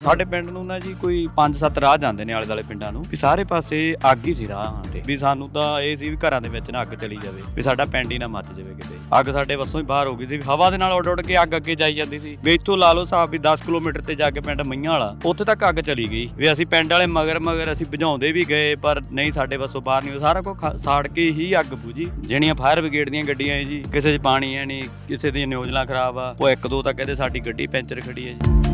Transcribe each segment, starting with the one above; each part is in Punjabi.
ਸਾਡੇ ਪਿੰਡ ਨੂੰ ਨਾ ਜੀ ਕੋਈ 5-7 ਰਾਹ ਜਾਂਦੇ ਨੇ ਆਲੇ ਦਾਲੇ ਪਿੰਡਾਂ ਨੂੰ, ਵੀ ਸਾਰੇ ਪਾਸੇ ਅੱਗ ਹੀ ਸੀ ਰਾਹਾਂ ਤੇ। ਵੀ ਸਾਨੂੰ ਤਾਂ ਇਹ ਸੀ ਵੀ ਘਰਾਂ ਦੇ ਵਿੱਚ ਨਾ ਅੱਗ ਚਲੀ ਜਾਵੇ, ਵੀ ਸਾਡਾ ਪਿੰਡ ਹੀ ਨਾ ਮੱਚ ਜਾਵੇ ਕਿਤੇ। ਅੱਗ ਸਾਡੇ ਵੱਸੋਂ ਹੀ ਬਾਹਰ ਹੋ ਗਈ ਸੀ ਹਵਾ ਦੇ ਨਾਲ ਉੱਡ ਉੱਡ ਕੇ ਅੱਗ ਅੱਗੇ ਜਾਈ ਜਾਂਦੀ ਸੀ। ਵੀ ਇੱਥੋਂ ਲਾ ਲਓ ਸਾਹਿਬ ਵੀ 10 ਕਿਲੋਮੀਟਰ ਤੇ ਜਾ ਕੇ ਪਿੰਡ ਮਈਆਂ ਵਾਲਾ, ਉੱਥੇ ਤੱਕ ਅੱਗ ਚਲੀ ਗਈ। ਵੀ ਅਸੀਂ ਪਿੰਡ ਵਾਲੇ ਮਗਰ ਮਗਰ ਅਸੀਂ ਬੁਝਾਉਂਦੇ ਵੀ ਗਏ, ਪਰ ਨਹੀਂ ਸਾਡੇ ਵੱਸੋਂ ਬਾਹਰ ਨਹੀਂ ਹੋਇਆ। ਸਾਰਾ ਕੁਝ ਸਾੜ ਕੇ ਹੀ ਅੱਗ ਬੁਝੀ। ਜਿਹੜੀਆਂ ਫਾਇਰ ਬ੍ਰਿਗੇਡ ਦੀਆਂ ਗੱਡੀਆਂ ਹੈ ਜੀ, ਕਿਸੇ 'ਚ ਪਾਣੀ ਹੈ ਨਹੀਂ, ਕਿਸੇ ਦੀਆਂ ਨਿਯੋਜਨਾ ਖਰਾਬ ਆ, ਉਹ ਇੱਕ ਦੋ ਤਾਂ ਕਹਿੰਦੇ ਸਾਡੀ ਗੱਡੀ ਪੈਂਚਰ ਖੜੀ ਹੈ ਜੀ।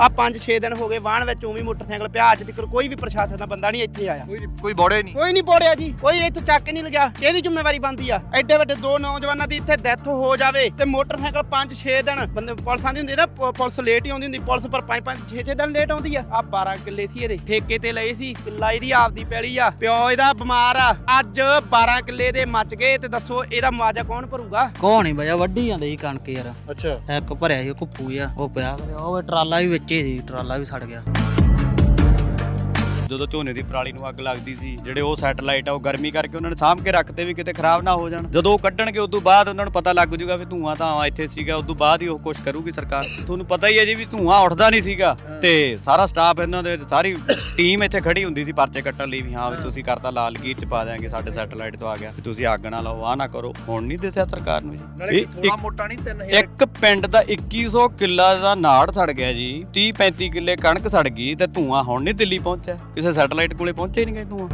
ਆ 5-6 ਦਿਨ ਹੋ ਗਏ ਵਾਹਣ ਵਿੱਚ ਉਵੇਂ ਹੀ ਮੋਟਰਸਾਈਕਲ ਪਿਆ ਅੱਜ ਤੱਕ ਕੋਈ ਵੀ ਪ੍ਰਸ਼ਾਸਨ ਦਾ ਬੰਦਾ ਨਹੀਂ ਇੱਥੇ ਆਇਆ। ਕੋਈ ਕੋਈ ਬੋੜੇ ਨਹੀਂ। ਕੋਈ ਨਹੀਂ ਪੋੜਿਆ ਜੀ ਕੋਈ ਇੱਥੋਂ ਚੱਕ ਹੀ ਨਹੀਂ ਲਗਿਆ ਕਿਹਦੀ ਜ਼ਿੰਮੇਵਾਰੀ ਬਣਦੀ ਆ? ਐਡੇ ਵੱਡੇ ਦੋ ਨੌਜਵਾਨਾਂ ਦੀ ਇੱਥੇ ਡੈਥ ਹੋ ਜਾਵੇ ਤੇ ਮੋਟਰਸਾਈਕਲ 5-6 ਦਿਨ ਬੰਦੇ ਪੁਲਿਸਾਂ ਦੀ ਹੁੰਦੀ ਨਾ ਪ- ਪੁਲਿਸ ਲੇਟ ਹੀ ਆਉਂਦੀ ਹੁੰਦੀ ਪੁਲਿਸ ਪਰ 5-5 6-6 ਦਿਨ ਲੇਟ ਆਉਂਦੀ ਆ। ਆ 12 ਕਿੱਲੇ ਸੀ ਇਹਦੇ ਠੇਕੇ ਤੇ ਲਏ ਸੀ ਕਿੱਲਾ ਇਹਦੀ ਆਪਦੀ ਪੈਲੀ ਆ ਪਿਓ ਇਹਦਾ ਬਿਮਾਰ ਆ। ਅੱਜ 12 ਕਿੱਲੇ ਦੇ ਮੱਚ ਗਏ ਤੇ ਦੱਸੋ ਇਹਦਾ ਮੁਆਵਜ਼ਾ ਕੌਣ ਭਰੂਗਾ? ਕੋਹ ਨਹੀਂ ਬਜਾ ਵੱਢੀ ਜਾਂਦੇ ਸੀ ਕਣਕ ਯਾਰ। ਅੱਛਾ। ਇੱਕ ਭਰਿਆ ਸੀ ਕੁੱਪੂ ਜਿਹਾ ਉਹ ਪਿਆ ਕਰਿਆ ਉਹ ਟਰਾਲਾ ਵੀ ਵਿੱਚ ਹੀ ਸੀ ਟਰਾਲਾ ਵੀ ਸੜ ਗਿਆ। ਜਦੋਂ ਝੋਨੇ ਦੀ ਪਰਾਲੀ ਨੂੰ ਅੱਗ ਲੱਗਦੀ ਸੀ ਜਿਹੜੇ ਉਹ ਸੈਟਲਾਈਟ ਆ ਉਹ ਗਰਮੀ ਕਰਕੇ ਉਹਨਾਂ ਨੇ ਸਾਂਭ ਕੇ ਰੱਖਤੇ ਵੀ ਕਿਤੇ ਖਰਾਬ ਨਾ ਹੋ ਜਾਣ। ਜਦੋਂ ਉਹ ਕੱਢਣਗੇ ਉਦੋਂ ਬਾਅਦ ਉਹਨਾਂ ਨੂੰ ਪਤਾ ਲੱਗ ਜੂਗਾ ਵੀ ਧੂਆਂ ਤਾਂ ਇੱਥੇ ਸੀਗਾ ਉਦੋਂ ਬਾਅਦ ਹੀ ਉਹ ਕੁਝ ਕਰੂਗੀ ਸਰਕਾਰ। ਤੁਹਾਨੂੰ ਪਤਾ ਹੀ ਹੈ ਜੀ ਵੀ ਧੂਆਂ ਉੱਠਦਾ ਨਹੀਂ ਸੀਗਾ। ਤੇ ਸਾਰਾ ਸਟਾਫ ਇਹਨਾਂ ਦੇ ਸਾਰੀ ਟੀਮ ਇੱਥੇ ਖੜੀ ਹੁੰਦੀ ਸੀ ਪਰਚੇ ਕੱਟਣ ਲਈ ਵੀ ਹਾਂ ਵੀ ਤੁਸੀਂ ਕਰਤਾ ਲਾਲ ਗੀਰ ਚ ਪਾ ਦਿਆਂਗੇ ਸਾਡੇ ਸੈਟਲਾਈਟ ਤੋਂ ਆ ਗਿਆ। ਤੁਸੀਂ ਅੱਗ ਨਾ ਲਾਓ ਆ ਨਾ ਕਰੋ ਹੁਣ ਨਹੀਂ ਦੱਸਿਆ ਸਰਕਾਰ ਨੂੰ ਜੀ। ਥੋੜਾ ਮੋਟਾ ਨਹੀਂ 3000 ਇੱਕ ਪਿੰਡ ਦਾ 2100 ਕਿੱਲਾ ਦਾ ਨਾੜ ਸੜ ਗਿਆ ਜੀ 30 35 ਕਿੱਲੇ ਕਣਕ ਸੜ ਗਈ ਤੇ ਧੂਆਂ ਹੁਣ ਨਹੀਂ ਦਿੱਲੀ ਪਹੁੰਚਿਆ। ਕਿਸੇ ਸੈਟਲਾਈਟ ਕੋਲੇ ਪਹੁੰਚੇ ਨਹੀਂ ਗਏ ਧੂਆਂ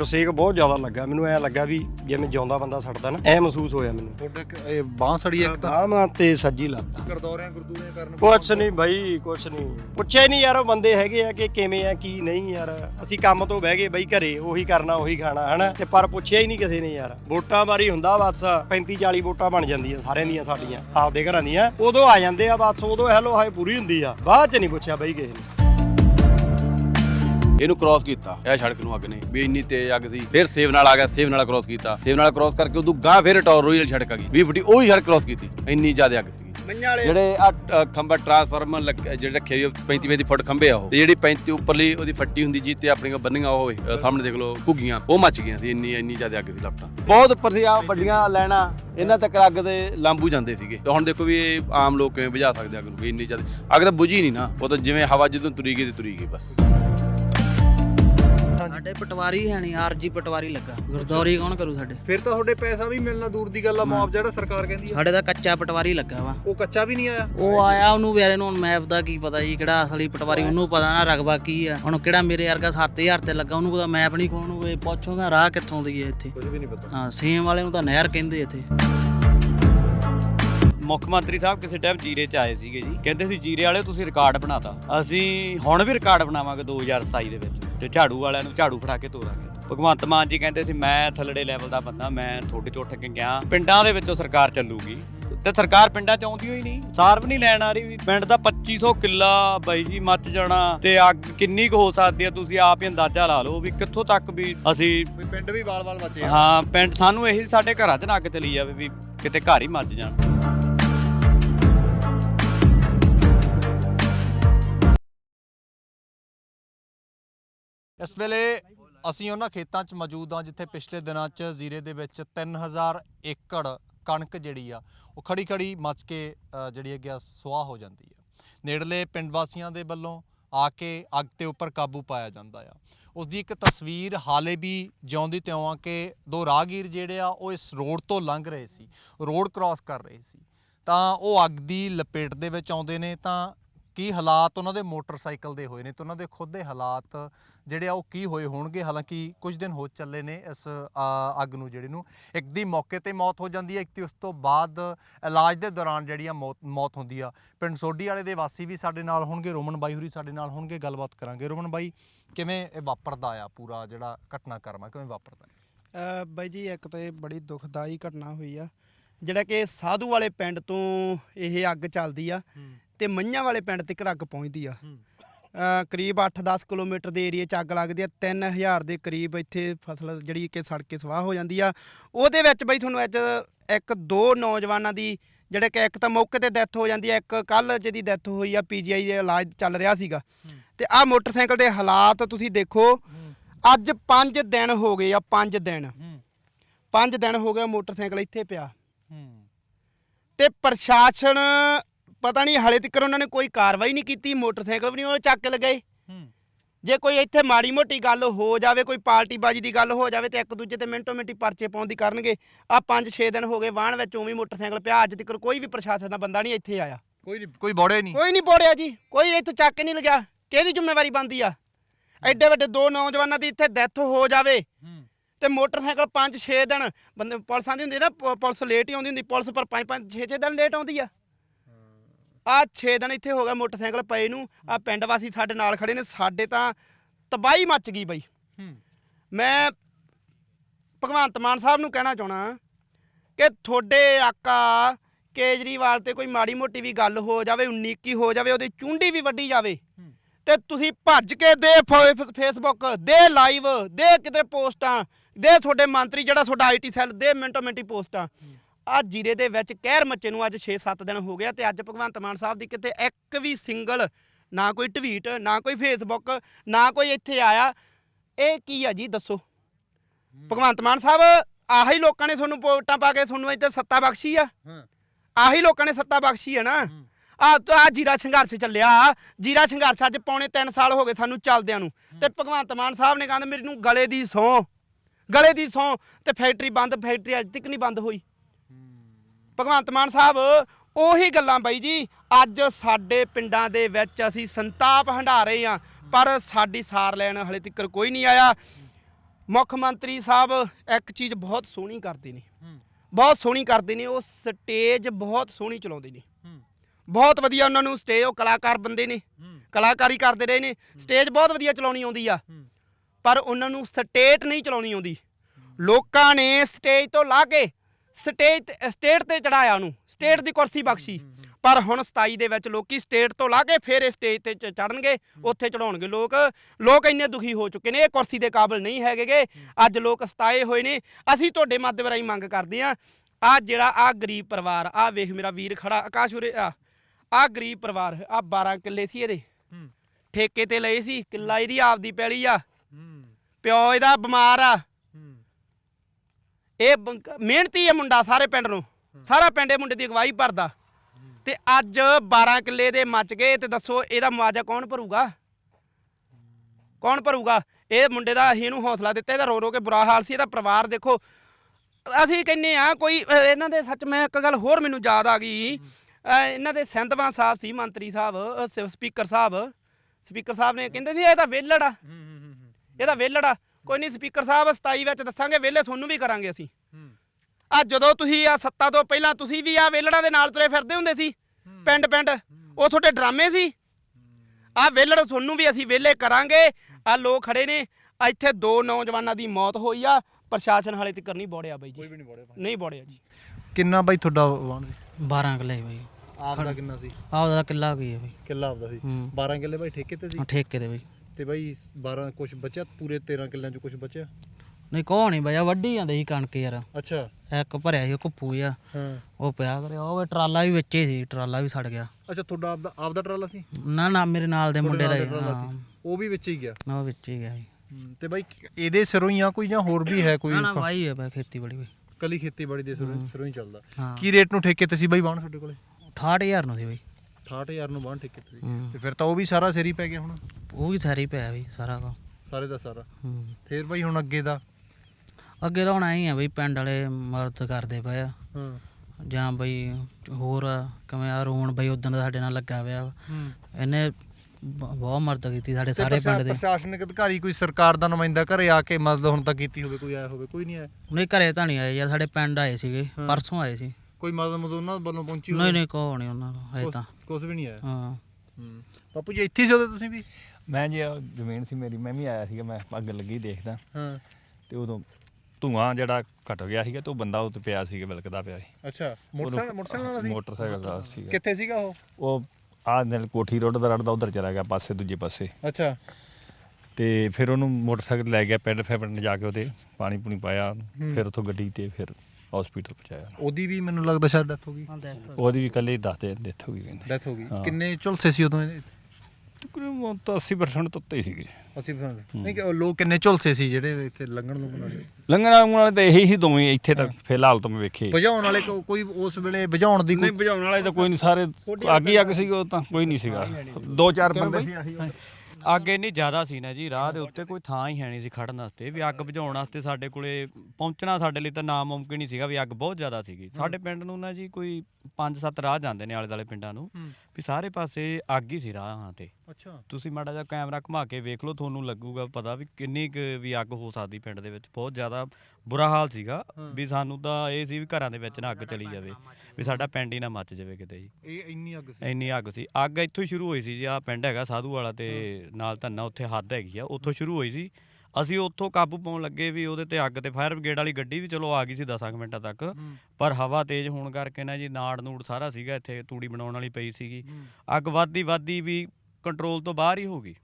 ਰਸੇਕ ਬਹੁਤ ਜ਼ਿਆਦਾ ਲੱਗਾ। ਮੈਨੂੰ ਐ ਲੱਗਾ ਵੀ ਜਿਵੇਂ ਜਿਉਂਦਾ ਬੰਦਾ ਸੜਦਾ ਨਾ ਐ ਮਹਿਸੂਸ ਹੋਇਆ ਮੈਨੂੰ। ਤੁਹਾਡੇ ਇਹ ਬਾਹ ਸੜੀ ਇੱਕ ਤਾਂ? ਆਮ ਤੇ ਸੱਜੀ ਲੱਭਦਾ ਗਰਦੌਰਿਆਂ ਗੁਰਦੂਰਿਆਂ ਕਰਨ ਕੁਛ ਨਹੀਂ ਬਾਈ ਕੁਛ ਨਹੀਂ ਪੁੱਛਿਆ ਨਹੀਂ ਯਾਰ ਉਹ ਬੰਦੇ ਹੈਗੇ ਆ ਕਿ ਕਿਵੇਂ ਆ ਕੀ ਨਹੀਂ ਯਾਰ। ਅਸੀਂ ਕੰਮ ਤੋਂ ਬਹਿ ਗਏ ਬਈ ਘਰੇ ਉਹੀ ਕਰਨਾ ਉਹੀ ਖਾਣਾ ਹਨਾ? ਤੇ ਪਰ ਪੁੱਛਿਆ ਹੀ ਨਹੀਂ ਕਿਸੇ ਨੇ ਯਾਰ। ਵੋਟਾਂ ਵਾਰੀ ਹੁੰਦਾ ਬਸ 35 40 ਵੋਟਾਂ ਬਣ ਜਾਂਦੀਆਂ ਸਾਰਿਆਂ ਦੀਆਂ ਸਾਡੀਆਂ ਆਪਦੇ ਘਰਾਂ ਦੀਆਂ। ਉਦੋਂ ਆ ਜਾਂਦੇ ਆ ਬਸ ਉਦੋਂ ਹੈਲੋ ਹਾਏ ਪੂਰੀ ਹੁੰਦੀ ਆ। ਬਾਅਦ ਚ ਨਹੀਂ ਪੁੱਛਿਆ ਬਈ ਕਿਸੇ ਨੇ। ਇਹਨੂੰ ਕ੍ਰਾਸ ਕੀਤਾ। ਇਹ ਸੜਕ ਨੂੰ ਅੱਗ ਨੇ ਵੀ ਇੰਨੀ ਤੇਜ਼ ਅੱਗ ਸੀ। ਫਿਰ ਸੇਵ ਨਾਲ ਆ ਗਿਆ ਸੇਵ ਨਾਲ ਕ੍ਰਾਸ ਕੀਤਾ। ਸੇਵ ਨਾਲ ਕ੍ਰਾਸ ਕਰਕੇ ਉਦੋਂ ਗਾਂ ਫਿਰ ਟੌਰ ਰੋਇਲ ਸੜਕ ਆ ਗਈ। 20 ਫੁੱਟੀ ਉਹੀ ਸੜਕ ਕ੍ਰਾਸ ਕੀਤੀ। ਇੰਨੀ ਜ਼ਿਆਦਾ ਅੱਗ ਸੀ ਜਿਹੜੇ ਆ ਖੰਭਾ ਟਰਾਂਸਫਾਰਮਰ ਜਿਹੜੇ ਰੱਖੇ ਹੋਏ 35 35 ਫੁੱਟ ਖੰਭੇ ਆ ਉਹ। ਤੇ ਜਿਹੜੀ 35 ਉੱਪਰਲੀ ਉਹਦੀ ਫੱਟੀ ਹੁੰਦੀ ਜੀ ਤੇ ਆਪਣੀਆਂ ਬੰਨੀਆਂ ਉਹ ਸਾਹਮਣੇ ਦੇਖ ਲਓ ਘੁੱਗੀਆਂ ਉਹ ਮੱਚ ਗਈਆਂ ਸੀ ਇੰਨੀ ਇੰਨੀ ਜ਼ਿਆਦਾ ਅੱਗ ਸੀ ਲਪਟਾਂ ਬਹੁਤ ਉੱਪਰ ਸੀ ਆ ਵੱਡੀਆਂ ਲੈਣਾ ਇਹਨਾਂ ਤੱਕ ਅੱਗ ਦੇ ਲਾਂਬੂ ਜਾਂਦੇ ਸੀਗੇ। ਤੇ ਹੁਣ ਦੇਖੋ ਵੀ ਇਹ ਆਮ ਲੋਕ ਕਿਵੇਂ ਬੁਝਾ ਸਕਦੇ ਅੱਗ ਨੂੰ ਵੀ ਇੰਨੀ ਜ਼ਿਆਦਾ ਅੱਗ ਤਾਂ ਬੁਝੀ ਨਹੀਂ ਨਾ ਉਹ ਤਾਂ ਜਿਵੇਂ ਹਵਾ ਜਦੋਂ ਤੁਰੀ ਗਈ ਤੇ ਤੁਰੀ ਗਈ ਬਸ। ਸਾਡੇ ਪਟਵਾਰੀ ਹੈ ਨਹੀਂ ਆਰਜੀ ਪਟਵਾਰੀ ਲੱਗਾ। ਗੁਰਦੌਰੀ ਕੌਣ ਕਰੂ ਸਾਡੇ? ਫਿਰ ਤਾਂ ਤੁਹਾਡੇ ਪੈਸਾ ਵੀ ਮਿਲਣਾ ਦੂਰ ਦੀ ਗੱਲ ਆ ਮੁਆਵਜ਼ਾ ਜਿਹੜਾ ਸਰਕਾਰ ਕਹਿੰਦੀ ਆ। ਸਾਡੇ ਦਾ ਕੱਚਾ ਪਟਵਾਰੀ ਲੱਗਾ ਵਾ। ਉਹ ਕੱਚਾ ਵੀ ਨਹੀਂ ਆਇਆ? ਉਹ ਆਇਆ ਉਹਨੂੰ ਵਿਚਾਰੇ ਨੂੰ ਮੈਪ ਦਾ ਕੀ ਪਤਾ ਜੀ ਕਿਹੜਾ ਅਸਲੀ ਪਟਵਾਰੀ ਉਹਨੂੰ ਪਤਾ ਨਾ ਰਗਬਾ ਕੀ ਆ। ਹੁਣ ਕਿਹੜਾ ਮੇਰੇ ਵਰਗਾ 7000 ਤੇ ਲੱਗਾ ਉਹਨੂੰ ਪਤਾ ਮੈਪ ਨਹੀਂ ਕੋਣ ਹੋਵੇ ਪੁੱਛੋਗਾ ਰਾਹ ਕਿੱਥੋਂ ਦੀ ਹੈ ਇੱਥੇ? ਕੁਝ ਵੀ ਨਹੀਂ ਪਤਾ। ਹਾਂ ਸੇਮ ਵਾਲੇ ਨੂੰ ਤਾਂ ਨਹਿਰ ਕਹਿੰਦੇ ਇੱਥੇ। ਮੁੱਖ ਮੰਤਰੀ ਸਾਹਿਬ ਕਿਸੇ ਟਾਈਮ ਜੀਰੇ 'ਚ ਆਏ ਸੀਗੇ ਜੀ। ਕਹਿੰਦੇ ਸੀ ਜੀਰੇ ਵਾਲੇ ਤੁਸੀਂ ਰਿਕਾਰਡ ਬਣਾਤਾ। ਅਸੀਂ ਹੁਣ ਵੀ ਰਿਕਾਰਡ ਬਣਾਵਾਂਗੇ 2027 ਦੇ ਵਿੱਚ। ਤੇ ਝਾੜੂ ਵਾਲਿਆਂ ਨੂੰ ਝਾੜੂ ਫੜਾ ਕੇ ਤੋਰਾਂਗੇ। ਭਗਵੰਤ ਮਾਨ ਜੀ ਕਹਿੰਦੇ ਸੀ ਮੈਂ ਥੱਲੜੇ ਲੈਵਲ ਦਾ ਬੰਦਾ ਮੈਂ ਥੋੜੀ ਤੋਂ ਉੱਠ ਕੇ ਗਿਆ। ਪਿੰਡਾਂ ਦੇ ਵਿੱਚੋਂ ਸਰਕਾਰ ਚੱਲੂਗੀ। ਤੇ ਸਰਕਾਰ ਪਿੰਡਾਂ ਚ ਆਉਂਦੀ ਹੋਈ ਨਹੀਂ। ਸਾਰ ਵੀ ਨਹੀਂ ਲੈਣ ਆ ਰਹੀ। ਪਿੰਡ ਦਾ 2500 ਕਿੱਲਾ ਬਾਈ ਜੀ ਮੱਚ ਜਾਣਾ ਤੇ ਅੱਗ ਕਿੰਨੀ ਕੁ ਹੋ ਸਕਦੀ ਹੈ ਤੁਸੀਂ ਆਪ ਹੀ ਅੰਦਾਜ਼ਾ ਲਾ ਲਓ ਵੀ ਕਿੱਥੋਂ ਤੱਕ ਵੀ ਅਸੀਂ ਪਿੰਡ ਵੀ ਵਾਲ-ਵਾਲ ਬਚੇ ਆ। ਹਾਂ ਪਿੰਡ ਸਾਨੂੰ ਇਹੀ ਸਾਡੇ ਘਰਾਂ 'ਚ ਨਾ ਅੱਗ ਚਲੀ ਜਾਵੇ ਵੀ ਕਿਤੇ ਘਰ ਹੀ ਮੱਚ ਜਾਣ। ਇਸ ਵੇਲੇ ਅਸੀਂ ਉਹਨਾਂ ਖੇਤਾਂ 'ਚ ਮੌਜੂਦ ਹਾਂ, ਜਿੱਥੇ ਪਿਛਲੇ ਦਿਨਾਂ 'ਚ ਜ਼ੀਰੇ ਦੇ ਵਿੱਚ 3000 ਏਕੜ ਕਣਕ ਜਿਹੜੀ ਆ, ਉਹ ਖੜੀ ਖੜੀ ਮੱਚ ਕੇ ਜਿਹੜੀ ਹੈਗੀ ਆ, ਸੁਆਹ ਹੋ ਜਾਂਦੀ ਹੈ ਨੇੜਲੇ ਪਿੰਡ ਵਾਸੀਆਂ ਦੇ ਵੱਲੋਂ ਆ ਕੇ ਅੱਗ ਤੇ ਉੱਪਰ ਕਾਬੂ ਪਾਇਆ ਜਾਂਦਾ ਆ। ਉਸ ਦੀ ਇੱਕ ਤਸਵੀਰ ਹਾਲੇ ਵੀ ਜਿਉਂਦੀ ਤਿਉਂ ਆ ਕਿ ਦੋ ਰਾਹਗੀਰ ਜਿਹੜੇ ਆ, ਉਹ ਇਸ ਰੋਡ ਤੋਂ ਲੰਘ ਰਹੇ ਸੀ, ਰੋਡ ਕ੍ਰਾਸ ਕਰ ਰਹੇ ਸੀ। ਤਾਂ ਉਹ ਅੱਗ ਦੀ ਲਪੇਟ ਦੇ ਵਿੱਚ ਆਉਂਦੇ ਨੇ, ਤਾਂ ਕੀ ਹਾਲਾਤ ਉਹਨਾਂ ਦੇ ਮੋਟਰਸਾਈਕਲ ਦੇ ਹੋਏ ਨੇ ਤੇ ਉਹਨਾਂ ਦੇ ਖੁਦ ਦੇ ਹਾਲਾਤ ਜਿਹੜੇ ਆ ਉਹ ਕੀ ਹੋਏ ਹੋਣਗੇ? ਹਾਲਾਂਕਿ ਕੁਝ ਦਿਨ ਹੋ ਚੱਲੇ ਨੇ ਇਸ ਅੱਗ ਨੂੰ ਜਿਹੜੀ ਨੂੰ। ਇੱਕ ਦੀ ਮੌਕੇ ਤੇ ਮੌਤ ਹੋ ਜਾਂਦੀ ਹੈ ਇੱਕ ਦੀ ਉਸ ਤੋਂ ਬਾਅਦ ਇਲਾਜ ਦੇ ਦੌਰਾਨ ਜਿਹੜੀ ਆ ਮੌਤ ਮੌਤ ਹੁੰਦੀ ਆ। ਪਿੰਡ ਸੋਢੀ ਵਾਲੇ ਦੇ ਵਾਸੀ ਵੀ ਸਾਡੇ ਨਾਲ ਹੋਣਗੇ ਰੋਮਨ ਬਾਈ ਹੋਰੀ ਸਾਡੇ ਨਾਲ ਹੋਣਗੇ ਗੱਲਬਾਤ ਕਰਾਂਗੇ। ਰੋਮਨ ਬਾਈ ਕਿਵੇਂ ਇਹ ਵਾਪਰਦਾ ਆ ਪੂਰਾ ਜਿਹੜਾ ਘਟਨਾਕ੍ਰਮ ਆ ਕਿਵੇਂ ਵਾਪਰਦਾ ਹੈ? ਬਾਈ ਜੀ ਇੱਕ ਤਾਂ ਇਹ ਬੜੀ ਦੁਖਦਾਈ ਘਟਨਾ ਹੋਈ ਆ। ਜਿਹੜਾ ਕਿ ਸਾਧੂ ਵਾਲੇ ਪਿੰਡ ਤੋਂ ਇਹ ਅੱਗ ਚੱਲਦੀ ਆ। ਤੇ ਮੰਝਾਂ ਵਾਲੇ ਪਿੰਡ ਤੱਕ ਅੱਗ ਪਹੁੰਚਦੀ ਆ। ਅ, ਕਰੀਬ 8-10 ਕਿਲੋਮੀਟਰ ਦੇ ਏਰੀਆ 'ਚ ਅੱਗ ਲੱਗਦੀ ਆ। 3000 ਦੇ ਕਰੀਬ ਇੱਥੇ ਫਸਲ ਜਿਹੜੀ ਕਿ ਸੜ ਕੇ ਸਵਾਹ ਹੋ ਜਾਂਦੀ ਆ। ਉਹਦੇ ਵਿੱਚ ਬਈ ਤੁਹਾਨੂੰ ਅੱਜ ਇੱਕ ਦੋ ਨੌਜਵਾਨਾਂ ਦੀ ਜਿਹੜੇ ਕਿ ਇੱਕ ਤਾਂ ਮੌਕੇ ਤੇ ਡੈਥ ਹੋ ਜਾਂਦੀ ਆ ਇੱਕ ਕੱਲ ਜਿਹਦੀ ਡੈਥ ਹੋਈ ਆ ਪੀਜੀਆਈ ਦੇ ਇਲਾਜ ਚੱਲ ਰਿਹਾ ਸੀਗਾ। ਤੇ ਆਹ ਮੋਟਰਸਾਈਕਲ ਦੇ ਹਾਲਾਤ ਤੁਸੀਂ ਦੇਖੋ ਅੱਜ 5 ਦਿਨ ਹੋ ਗਏ ਆ 5 ਦਿਨ। 5 ਦਿਨ ਹੋ ਗਏ ਮੋਟਰਸਾਈਕਲ ਇੱਥੇ ਪਿਆ। ਤੇ ਪ੍ਰਸ਼ਾਸਨ ਪਤਾ ਨਹੀਂ ਹਾਲੇ ਤੱਕ ਉਹਨਾਂ ਨੇ ਕੋਈ ਕਾਰਵਾਈ ਨਹੀਂ ਕੀਤੀ ਮੋਟਰਸਾਈਕਲ ਵੀ ਨਹੀਂ ਉਹ ਚੱਕ ਕੇ ਲਗਾਏ ਹੂੰ। ਜੇ ਕੋਈ ਇੱਥੇ ਮਾੜੀ ਮੋਟੀ ਗੱਲ ਹੋ ਜਾਵੇ ਕੋਈ ਪਾਰਟੀ ਬਾਜੀ ਦੀ ਗੱਲ ਹੋ ਜਾਵੇ ਤੇ ਇੱਕ ਦੂਜੇ ਤੇ ਮਿੰਟੋ ਮਿੰਟੀ ਪਰਚੇ ਪਾਉਣ ਦੀ ਕਰਨਗੇ ਆ 5-6 ਦਿਨ ਹੋ ਗਏ ਵਾਹਣ ਵਿੱਚ ਉਵੇਂ ਮੋਟਰਸਾਈਕਲ ਪਿਆ ਅੱਜ ਤੱਕ ਕੋਈ ਵੀ ਪ੍ਰਸ਼ਾਸਨ ਦਾ ਬੰਦਾ ਨਹੀਂ ਇੱਥੇ ਆਇਆ। ਕੋਈ ਨਹੀਂ ਕੋਈ ਬੋੜੇ ਨਹੀਂ। ਕੋਈ ਨਹੀਂ ਬੋੜਿਆ ਜੀ ਕੋਈ ਇੱਥੇ ਚੱਕ ਕੇ ਨਹੀਂ ਲਗਿਆ ਕਿਹਦੀ ਜ਼ਿੰਮੇਵਾਰੀ ਬਣਦੀ ਆ? ਐਡੇ ਵੱਡੇ ਦੋ ਨੌਜਵਾਨਾਂ ਦੀ ਇੱਥੇ ਡੈਥ ਹੋ ਜਾਵੇ ਤੇ ਮੋਟਰਸਾਈਕਲ 5-6 ਦਿਨ ਬੰਦੇ ਪੁਲਿਸ ਆਂਦੀ ਹੁੰਦੀ ਨਾ ਪੁਲਿਸ ਲੇਟ ਹੀ ਆਉਂਦੀ ਹੁੰਦੀ ਪੁਲਿਸ ਪਰ 5-5 6-6 ਦਿਨ ਲੇਟ ਆਉਂਦੀ ਆ। ਆ 6 ਦਿਨ ਇੱਥੇ ਹੋ ਗਿਆ ਮੋਟਰਸਾਈਕਲ ਪਏ ਨੂੰ ਆ ਪਿੰਡ ਵਾਸੀ ਸਾਡੇ ਨਾਲ ਖੜੇ ਨੇ ਸਾਡੇ ਤਾਂ ਤਬਾਹੀ ਮੱਚ ਗਈ ਬਈ। ਮੈਂ ਭਗਵੰਤ ਮਾਨ ਸਾਹਿਬ ਨੂੰ ਕਹਿਣਾ ਚਾਹਣਾ ਕਿ ਤੁਹਾਡੇ ਆਕਾ ਕੇਜਰੀਵਾਲ ਤੇ ਕੋਈ ਮਾੜੀ ਮੋਟੀ ਵੀ ਗੱਲ ਹੋ ਜਾਵੇ 19 ਕੀ ਹੋ ਜਾਵੇ ਉਹਦੀ ਚੁੰਡੀ ਵੀ ਵੱਡੀ ਜਾਵੇ। ਤੇ ਤੁਸੀਂ ਭੱਜ ਕੇ ਦੇ ਫੇਸਬੁੱਕ ਦੇ ਲਾਈਵ ਦੇ ਕਿਤੇ ਪੋਸਟਾਂ ਦੇ ਤੁਹਾਡੇ ਮੰਤਰੀ ਜਿਹੜਾ ਤੁਹਾਡਾ ਆਈਟੀ ਸੈੱਲ ਦੇ ਮਿੰਟੋ ਮਿੰਟੀ ਪੋਸਟਾਂ। ਆ ਜੀਰੇ ਦੇ ਵਿੱਚ ਕਹਿਰ ਮੱਚੇ ਨੂੰ ਅੱਜ 6-7 ਦਿਨ ਹੋ ਗਿਆ ਤੇ ਅੱਜ ਭਗਵੰਤ ਮਾਨ ਸਾਹਿਬ ਦੀ ਕਿਤੇ ਇੱਕ ਵੀ ਸਿੰਗਲ ਨਾ ਕੋਈ ਟਵੀਟ ਨਾ ਕੋਈ ਫੇਸਬੁੱਕ ਨਾ ਕੋਈ ਇੱਥੇ ਆਇਆ। ਇਹ ਕੀ ਆ ਜੀ ਦੱਸੋ? ਭਗਵੰਤ ਮਾਨ ਸਾਹਿਬ ਆਹੀ ਲੋਕਾਂ ਨੇ ਤੁਹਾਨੂੰ ਵੋਟਾਂ ਪਾ ਕੇ ਤੁਹਾਨੂੰ ਇੱਧਰ ਸੱਤਾ ਬਖਸ਼ੀ ਆ। ਆਹੀ ਲੋਕਾਂ ਨੇ ਸੱਤਾ ਬਖਸ਼ੀ ਹੈ ਨਾ। ਆ ਆ ਜੀਰਾ ਸੰਘਰਸ਼ ਚੱਲਿਆ। ਜੀਰਾ ਸੰਘਰਸ਼ ਅੱਜ ਪੌਣੇ 3 ਸਾਲ ਹੋ ਗਏ ਸਾਨੂੰ ਚੱਲਦਿਆਂ ਨੂੰ। ਤੇ ਭਗਵੰਤ ਮਾਨ ਸਾਹਿਬ ਨੇ ਕਹਿੰਦੇ ਮੈਨੂੰ ਗਲੇ ਦੀ ਸੌ ਗਲੇ ਦੀ ਸੌ ਤੇ ਫੈਕਟਰੀ ਬੰਦ ਫੈਕਟਰੀ ਅੱਜ ਤੱਕ ਨਹੀਂ ਬੰਦ ਹੋਈ। ਭਗਵੰਤ ਮਾਨ ਸਾਹਿਬ ਉਹੀ ਗੱਲਾਂ ਬਾਈ ਜੀ ਅੱਜ ਸਾਡੇ ਪਿੰਡਾਂ ਦੇ ਵਿੱਚ ਅਸੀਂ ਸੰਤਾਪ ਹੰਢਾ ਰਹੇ ਆ ਪਰ ਸਾਡੀ ਸਾਰ ਲੈਣ ਹਲੇ ਤੱਕ ਕੋਈ ਨਹੀਂ ਆਇਆ। ਮੁੱਖ ਮੰਤਰੀ ਸਾਹਿਬ ਇੱਕ ਚੀਜ਼ ਬਹੁਤ ਸੋਹਣੀ ਕਰਦੇ ਨੇ। ਬਹੁਤ ਸੋਹਣੀ ਕਰਦੇ ਨੇ ਉਹ ਸਟੇਜ ਬਹੁਤ ਸੋਹਣੀ ਚਲਾਉਂਦੇ ਨੇ। ਬਹੁਤ ਵਧੀਆ ਉਹਨਾਂ ਨੂੰ ਸਟੇਜ ਉਹ ਕਲਾਕਾਰ ਬੰਦੇ ਨੇ। ਕਲਾਕਾਰੀ ਕਰਦੇ ਰਹੇ ਨੇ। ਸਟੇਜ ਬਹੁਤ ਵਧੀਆ ਚਲਾਉਣੀ ਆਉਂਦੀ ਆ। ਪਰ ਉਹਨਾਂ ਨੂੰ ਸਟੇਟ ਨਹੀਂ ਚਲਾਉਣੀ ਆਉਂਦੀ। ਲੋਕਾਂ ਨੇ ਸਟੇਜ ਤੋਂ ਲਾ ਕੇ ਸਟੇਜ ਸਟੇਟ ਤੇ ਚੜਾਇਆ ਉਹਨੂੰ। ਸਟੇਟ ਦੀ ਕੁਰਸੀ ਬਖਸ਼ੀ। ਪਰ ਹੁਣ 27 ਦੇ ਵਿੱਚ ਲੋਕੀ ਸਟੇਟ ਤੋਂ ਲਾ ਕੇ ਫੇਰ ਇਹ ਸਟੇਜ ਤੇ ਚੜਨਗੇ ਉੱਥੇ ਚੜਾਉਣਗੇ ਲੋਕ। ਲੋਕ ਇੰਨੇ ਦੁਖੀ ਹੋ ਚੁੱਕੇ ਨੇ ਇਹ ਕੁਰਸੀ ਦੇ ਕਾਬਿਲ ਨਹੀਂ ਹੈਗੇਗੇ। ਅੱਜ ਲੋਕ ਸਤਾਏ ਹੋਏ ਨੇ। ਅਸੀਂ ਤੁਹਾਡੇ ਮਾਧਿਅਮ ਰਾਹੀਂ ਮੰਗ ਕਰਦੇ ਆ ਆ ਜਿਹੜਾ ਆ ਗਰੀਬ ਪਰਿਵਾਰ ਆ ਵੇਖ ਮੇਰਾ ਵੀਰ ਖੜਾ ਆਕਾਸ਼ ਉਰੇ ਆ ਆ ਗਰੀਬ ਪਰਿਵਾਰ ਆ 12 ਕਿੱਲੇ ਸੀ ਇਹਦੇ। ਠੇਕੇ ਤੇ ਲਏ ਸੀ ਕਿੱਲਾ ਇਹਦੀ ਆਪਦੀ ਪੈਲੀ ਆ। ਪਿਓ ਇਹਦਾ ਬਿਮਾਰ ਆ। ਇਹ ਬੰਕ- ਮਿਹਨਤੀ ਹੈ ਮੁੰਡਾ ਸਾਰੇ ਪਿੰਡ ਨੂੰ। ਸਾਰਾ ਪਿੰਡ ਇਹ ਮੁੰਡੇ ਦੀ ਅਗਵਾਈ ਭਰਦਾ। ਤੇ ਅੱਜ 12 ਕਿੱਲੇ ਦੇ ਮੱਚ ਗਏ ਤੇ ਦੱਸੋ ਇਹਦਾ ਮੁਆਵਜ਼ਾ ਕੌਣ ਭਰੂਗਾ? ਕੌਣ ਭਰੂਗਾ? ਇਹ ਮੁੰਡੇ ਦਾ ਅਸੀਂ ਇਹਨੂੰ ਹੌਸਲਾ ਦਿੱਤਾ ਇਹਦਾ ਰੋ ਰੋ ਕੇ ਬੁਰਾ ਹਾਲ ਸੀ ਇਹਦਾ ਪਰਿਵਾਰ ਦੇਖੋ। ਅਸੀਂ ਕਹਿੰਨੇ ਆ ਕੋਈ ਅਹ, ਇਹਨਾਂ ਦੇ ਸੱਚ ਮੈਂ ਇੱਕ ਗੱਲ ਹੋਰ ਮੈਨੂੰ ਯਾਦ ਆ ਗਈ। ਅਹ, ਇਹਨਾਂ ਦੇ ਸਿੰਧਵਾ ਸਾਹਿਬ ਸੀ ਮੰਤਰੀ ਸਾਹਿਬ ਸਪੀਕਰ ਸਾਹਿਬ। ਸਪੀਕਰ ਸਾਹਿਬ ਨੇ ਕਹਿੰਦੇ ਸੀ ਇਹ ਤਾਂ ਵਿਹਲੜ ਆ। ਇਹ ਤਾਂ ਵਿਹਲੜ ਆ। ਕੋਈ ਨਹੀਂ ਸਪੀਕਰ ਸਾਹਿਬ 27 ਵਿੱਚ ਦੱਸਾਂਗੇ ਵਿਹਲੇ ਤੁਹਾਨੂੰ ਵੀ ਕਰਾਂਗੇ ਅਸੀਂ। ਆ ਜਦੋਂ ਤੁਸੀਂ ਆ ਸੱਤਾ ਤੋਂ ਪਹਿਲਾਂ ਤੁਸੀਂ ਵੀ ਆ ਵਿਹਲੜਾਂ ਦੇ ਨਾਲ ਤੁਰੇ ਫਿਰਦੇ ਹੁੰਦੇ ਸੀ ਪਿੰਡ ਪਿੰਡ ਉਹ ਤੁਹਾਡੇ ਡਰਾਮੇ ਸੀ? ਆ ਵਿਹਲੜ ਤੁਹਾਨੂੰ ਵੀ ਅਸੀਂ ਵਿਹਲੇ ਕਰਾਂਗੇ। ਆ ਲੋਕ ਖੜੇ ਨੇ ਆ ਇੱਥੇ ਦੋ ਨੌਜਵਾਨਾਂ ਦੀ ਮੌਤ ਹੋਈ ਆ ਪ੍ਰਸ਼ਾਸਨ ਹਾਲੇ ਤੱਕ ਨਹੀਂ ਬੋੜਿਆ ਬਾਈ ਜੀ। ਵੀ ਨਹੀਂ ਬੋੜੇ ਨਹੀਂ ਬੋੜਿਆ ਜੀ। ਕਿੰਨਾ ਬਾਈ ਤੁਹਾਡਾ ਵਾਣ ਸੀ 12 ਕਿੱਲੇ ਬਈ। ਆਪ ਦਾ ਕਿੰਨਾ ਸੀ? ਆਪਦਾ ਕਿੱਲਾ ਕੀ ਹੈ ਬਈ। ਕਿੱਲਾ ਆਪਦਾ ਸੀ। ਹੂੰ। 12 ਕਿੱਲੇ ਬਾਈ ਠੇਕੇ ਤੇ ਸੀ? ਹਾਂ, ਠੇਕੇ ਦੇ ਬਈ। ਤੇ ਬਾਈ 12 ਕੁਝ ਬਚਿਆ? ਪੂਰੇ 13 ਕਿੱਲਿਆਂ ਚ ਕੁਝ ਬਚਿਆ? ਨਹੀਂ ਕੋਹ ਨਹੀਂ ਬਈ ਵੱਡੀ ਜਾਂਦੇ ਸੀ ਕਣਕ ਯਾਰ। ਅੱਛਾ। ਇੱਕ ਭਰਿਆ ਸੀ ਕੁੱਪੂ ਆ ਹਾਂ। ਉਹ ਪਿਆ ਕਰਿਆ ਉਹ ਟਰਾਲਾ ਵੀ ਵਿੱਚੇ ਸੀ ਟਰਾਲਾ ਵੀ ਸੜ ਗਿਆ। ਅੱਛਾ ਤੁਹਾਡਾ ਆਪਦਾ ਆਪਦਾ ਟਰਾਲਾ ਸੀ? ਨਾ ਨਾ ਮੇਰੇ ਨਾਲ ਦੇ ਮੁੰਡੇ ਦਾ ਨਾਲ ਹੀ, ਦਾ ਟਰਾਲਾ ਹਾਂ। ਸੀ ਉਹ ਵੀ ਵਿੱਚ ਹੀ ਗਿਆ? ਨਾ ਉਹ ਵਿੱਚ ਹੀ ਗਿਆ ਸੀ। ਤੇ ਬਾਈ ਇਹਦੇ ਸਿਰੋਂ ਹੀ ਆ ਕੋਈ ਜਾਂ ਹੋਰ ਵੀ ਹੈ ਕੋਈ ਨਾ ਨਾ ਵਾਈ ਹੈ ਬਈ ਖੇਤੀਬਾੜੀ ਬਈ ਕਲੀ ਖੇਤੀਬਾੜੀ ਦੇ ਸਿਰੋਂ ਸਿਰੋਂ ਹੀ ਚੱਲਦਾ। ਹਾਂ। ਕੀ ਰੇਟ ਨੂੰ ਠੇਕੇ ਤੇ ਸੀ ਬਾਈ ਬਾਣ ਤੁਹਾਡੇ ਕੋਲੇ? 68000 ਨੂੰ ਸੀ ਬਈ। 68000 ਨੂੰ ਬਾਣ ਠੇਕੇ ਤੇ ਸੀ ਹੂੰ। ਤੇ ਫਿਰ ਤਾਂ ਉਹ ਵੀ ਸਾਰਾ ਸਿਰ ਹੀ ਪੈ ਗਿਆ ਹੁਣ। ਉਹ ਵੀ ਸਾਰੀ ਪਿਆ ਬਈ ਸਾਰਾ ਕੁਛ। ਸਾਰੇ ਦਾ ਸਾਰਾ। ਹੂੰ। ਫੇਰ ਬਾਈ ਹੁਣ ਅੱਗੇ ਦਾ? ਅੱਗੇ ਤਾਂ ਹੁਣ ਐਂ ਹੀ ਆ ਬਈ ਪਿੰਡ ਵਾਲੇ ਮਦਦ ਕਰਦੇ ਪਏ ਆ। ਹਾਂ। ਜਾਂ ਬਈ ਹੋਰ ਕਿਵੇਂ ਆ ਰੋਣ ਬਈ ਉਦੋਂ ਦਾ ਸਾਡੇ ਨਾਲ ਲੱਗਾ ਪਿਆ ਵਾ। ਹੂੰ। ਇਹਨੇ ਬ- ਬਹੁਤ ਮਦਦ ਕੀਤੀ ਸਾਡੇ ਤੇ ਸਾਰੇ ਪਿੰਡ ਦੇ। ਪ੍ਰਸ਼ਾਸਨਿਕ ਅਧਿਕਾਰੀ ਕੋਈ ਸਰਕਾਰ ਦਾ ਨੁਮਾਇੰਦਾ ਘਰੇ ਆ ਕੇ ਮਦਦ ਹੁਣ ਤੱਕ ਕੀਤੀ ਹੋਵੇ ਕੋਈ ਆਇਆ ਹੋਵੇ ਕੋਈ ਨਹੀਂ ਆਇਆ। ਨਹੀਂ ਘਰੇ ਤਾਂ ਨਹੀਂ ਆਏ ਯਾਰ ਸਾਡੇ ਪਿੰਡ ਆਏ ਸੀਗੇ ਪਰਸੋਂ ਆਏ ਸੀ। ਕੋਈ ਮਦਦ ਮਦਦ ਉਹਨਾਂ ਵੱਲੋਂ ਪਹੁੰਚੀ ਨਹੀਂ ਨਹੀਂ ਕੋ ਨਹੀਂ ਉਹਨਾਂ ਨੂੰ ਹਜੇ ਤਾਂ। ਕੁਝ ਵੀ ਨਹੀਂ ਆਇਆ? ਹਾਂ। ਹੂੰ। ਬਾਪੂ ਜੀ ਇੱਥੇ ਸੀ ਉਦੋਂ ਤੁਸੀਂ ਵੀ? ਮੈਂ ਜੀ ਆਹ ਜ਼ਮੀਨ ਸੀ ਮੇਰੀ ਮੈਂ ਵੀ ਆਇਆ ਸੀਗਾ ਮੈਂ ਅੱਗ ਲੱਗੀ ਦੇਖਦਾ। ਹਾਂ। ਤੇ ਉਦੋਂ ਧੂਆਂ ਜਿਹੜਾ ਘਟ ਗਿਆ ਸੀਗਾ ਤੇ ਉਹ ਬੰਦਾ ਉੱਤੇ ਪਿਆ ਸੀਗਾ ਵਿਲਕਦਾ ਪਿਆ ਸੀ। ਅੱਛਾ ਮੋਟਰਸਾਈਕਲ ਮੋਟਰਸਾਈਕਲ ਨਾਲ ਸੀ? ਮੋਟਰਸਾਈਕਲ ਦਾ ਸੀਗਾ। ਕਿੱਥੇ ਸੀਗਾ ਉਹ? ਉਹ ਆਹ ਨਾਲ ਕੋਠੀ ਰੋਡ ਦਾ ਰੜਦਾ ਉਧਰ ਚਲਾ ਗਿਆ ਪਾਸੇ ਦੂਜੇ ਪਾਸੇ। ਅੱਛਾ। ਤੇ ਫਿਰ ਉਹਨੂੰ ਮੋਟਰਸਾਈਕਲ ਲੈ ਗਿਆ ਪਿੰਡ ਫਿਰ ਪਿੰਡ ਜਾ ਕੇ ਉਹਦੇ ਪਾਣੀ ਪੂਣੀ ਪਾਇਆ ਫਿਰ ਉੱਥੋਂ ਗੱਡੀ ਤੇ ਫਿਰ ਹਸਪੀਟਲ ਪਹੁੰਚਾਇਆ ਉਹਨੂੰ। ਉਹਦੀ ਵੀ ਮੈਨੂੰ ਲੱਗਦਾ ਸ਼ਾਇਦ ਡੈਥ ਹੋ ਗਈ। ਹਾਂ ਉਹਦੀ ਵੀ ਇਕੱਲੇ ਦੱਸਦੇ ਡੈਥ ਹੋ ਗਈ ਕਹਿੰਦੇ। ਡੈਥ ਹੋ ਗਈ। ਹਾਂ। ਕਿੰਨੇ ਝੁਲਸੇ ਸੀ ਉਦੋਂ ਇਹਦੇ? ਤਕਰੀਬਨ ਤਾਂ 80% ਤੋਂ ਉੱਤੇ ਹੀ ਸੀਗੇ। 80% ਨਹੀਂ ਕਿ ਉਹ ਲੋਕ ਕਿੰਨੇ ਝੁਲਸੇ ਸੀ ਜਿਹੜੇ ਇੱਥੇ ਲੰਘਣ ਨੂੰ ਵਾਲੇ? ਲੰਗਰਾਂ ਵਾਲੇ ਤਾਂ ਇਹੀ ਹੀ ਦੋਵੇਂ ਇੱਥੇ ਤੱਕ ਫਿਲਹਾਲ ਤੋਂ ਮੈਂ ਵੇਖੇ ਬੁਝਾਉਣ ਵਾਲੇ ਕੋ- ਕੋਈ ਉਸ ਵੇਲੇ ਬੁਝਾਉਣ ਦੀ ਨਹੀਂ ਕੋਈ ਭਜਾਉਣ ਵਾਲੇ ਤਾਂ ਕੋਈ ਨਹੀਂ ਸਾਰੇ ਅੱਗ ਹੀ ਅੱਗ ਸੀਗੇ ਉਹ ਤਾਂ ਕੋਈ ਨਹੀਂ ਸੀਗਾ। ਦੋ ਚਾਰ ਬੰਦੇ। ਸੀ ਆਹੀ ਅੱਗ ਇੰਨੀ ਜ਼ਿਆਦਾ ਸੀ ਨਾ ਜੀ ਰਾਹ ਦੇ ਉੱਤੇ ਕੋਈ ਥਾਂ ਹੀ ਹੈ ਨਹੀਂ ਸੀ ਖੜਨ ਵਾਸਤੇ। ਵੀ ਅੱਗ ਬੁਝਾਉਣ ਵਾਸਤੇ ਸਾਡੇ ਕੋਲੇ ਪਹੁੰਚਣਾ ਸਾਡੇ ਲਈ ਤਾਂ ਨਾਮੁਮਕਿਨ ਹੀ ਸੀਗਾ ਵੀ ਅੱਗ ਬਹੁਤ ਜ਼ਿਆਦਾ ਸੀਗੀ। ਸਾਡੇ ਪਿੰਡ ਨੂੰ ਨਾ ਜੀ ਕੋਈ 5-7 ਰਾਹ ਜਾਂਦੇ ਨੇ ਆਲੇ ਦਾਲੇ ਪਿੰਡਾਂ ਨੂੰ। ਵੀ ਸਾਰੇ ਪਾਸੇ ਅੱਗ ਹੀ ਸੀ ਰਾਹਾਂ ਤੇ। ਅੱਛਾ। ਤੁਸੀਂ ਮਾੜਾ ਜਿਹਾ ਕੈਮਰਾ ਘੁਮਾ ਕੇ ਵੇਖ ਲਓ ਤੁਹਾਨੂੰ ਲੱਗੂਗਾ ਪਤਾ ਵੀ ਕਿੰਨੀ ਕੁ ਵੀ ਅੱਗ ਹੋ ਸਕਦੀ ਪਿੰਡ ਦੇ ਵਿੱਚ। ਬਹੁਤ ਜ਼ਿਆਦਾ ਬੁਰਾ ਹਾਲ ਸੀਗਾ। ਵੀ ਸਾਨੂੰ ਤਾਂ ਇਹ ਸੀ ਵੀ ਘਰਾਂ ਦੇ ਵਿੱਚ ਨਾ ਅੱਗ ਚਲੀ ਜਾਵੇ ਵੀ ਸਾਡਾ ਪਿੰਡ ਹੀ ਨਾ ਮੱਚ ਜਾਵੇ ਕਿਤੇ ਜੀ। ਇਹ ਇੰਨੀ ਅੱਗ ਸੀ। ਇੰਨੀ ਅੱਗ ਸੀ। ਅੱਗ ਇੱਥੋਂ ਹੀ ਸ਼ੁਰੂ ਹੋਈ ਸੀ ਜੀ ਆ ਪਿੰਡ ਹੈਗਾ ਸਾਧੂ ਵਾਲਾ ਤੇ ਨਾਲ ਧੰਨਾ ਉੱਥੇ ਹੱਦ ਹੈਗੀ ਆ ਉੱਥੋਂ ਸ਼ੁਰੂ ਹੋਈ ਸੀ। ਅਸੀਂ ਉੱਥੋਂ ਕਾਬੂ ਪਾਉਣ ਲੱਗੇ ਵੀ ਉਹਦੇ ਤੇ ਅੱਗ ਤੇ ਫਾਇਰ ਬ੍ਰਿਗੇਡ ਵਾਲੀ ਗੱਡੀ ਵੀ ਚਲੋ ਆ ਗਈ ਸੀ 10 ਮਿੰਟਾਂ ਤੱਕ। ਪਰ ਹਵਾ ਤੇਜ਼ ਹੋਣ ਕਰਕੇ ਨਾ ਜੀ ਨਾੜ ਨੂੜ ਸਾਰਾ ਸੀਗਾ ਇੱਥੇ ਤੂੜੀ ਬਣਾਉਣ ਵਾਲੀ ਪਈ ਸੀਗੀ। ਅੱਗ ਵੱਧਦੀ ਵੱਧਦੀ ਵੀ ਕੰਟਰੋਲ ਤੋਂ ਬਾਹਰ ਹੀ ਹੋ ਗਈ।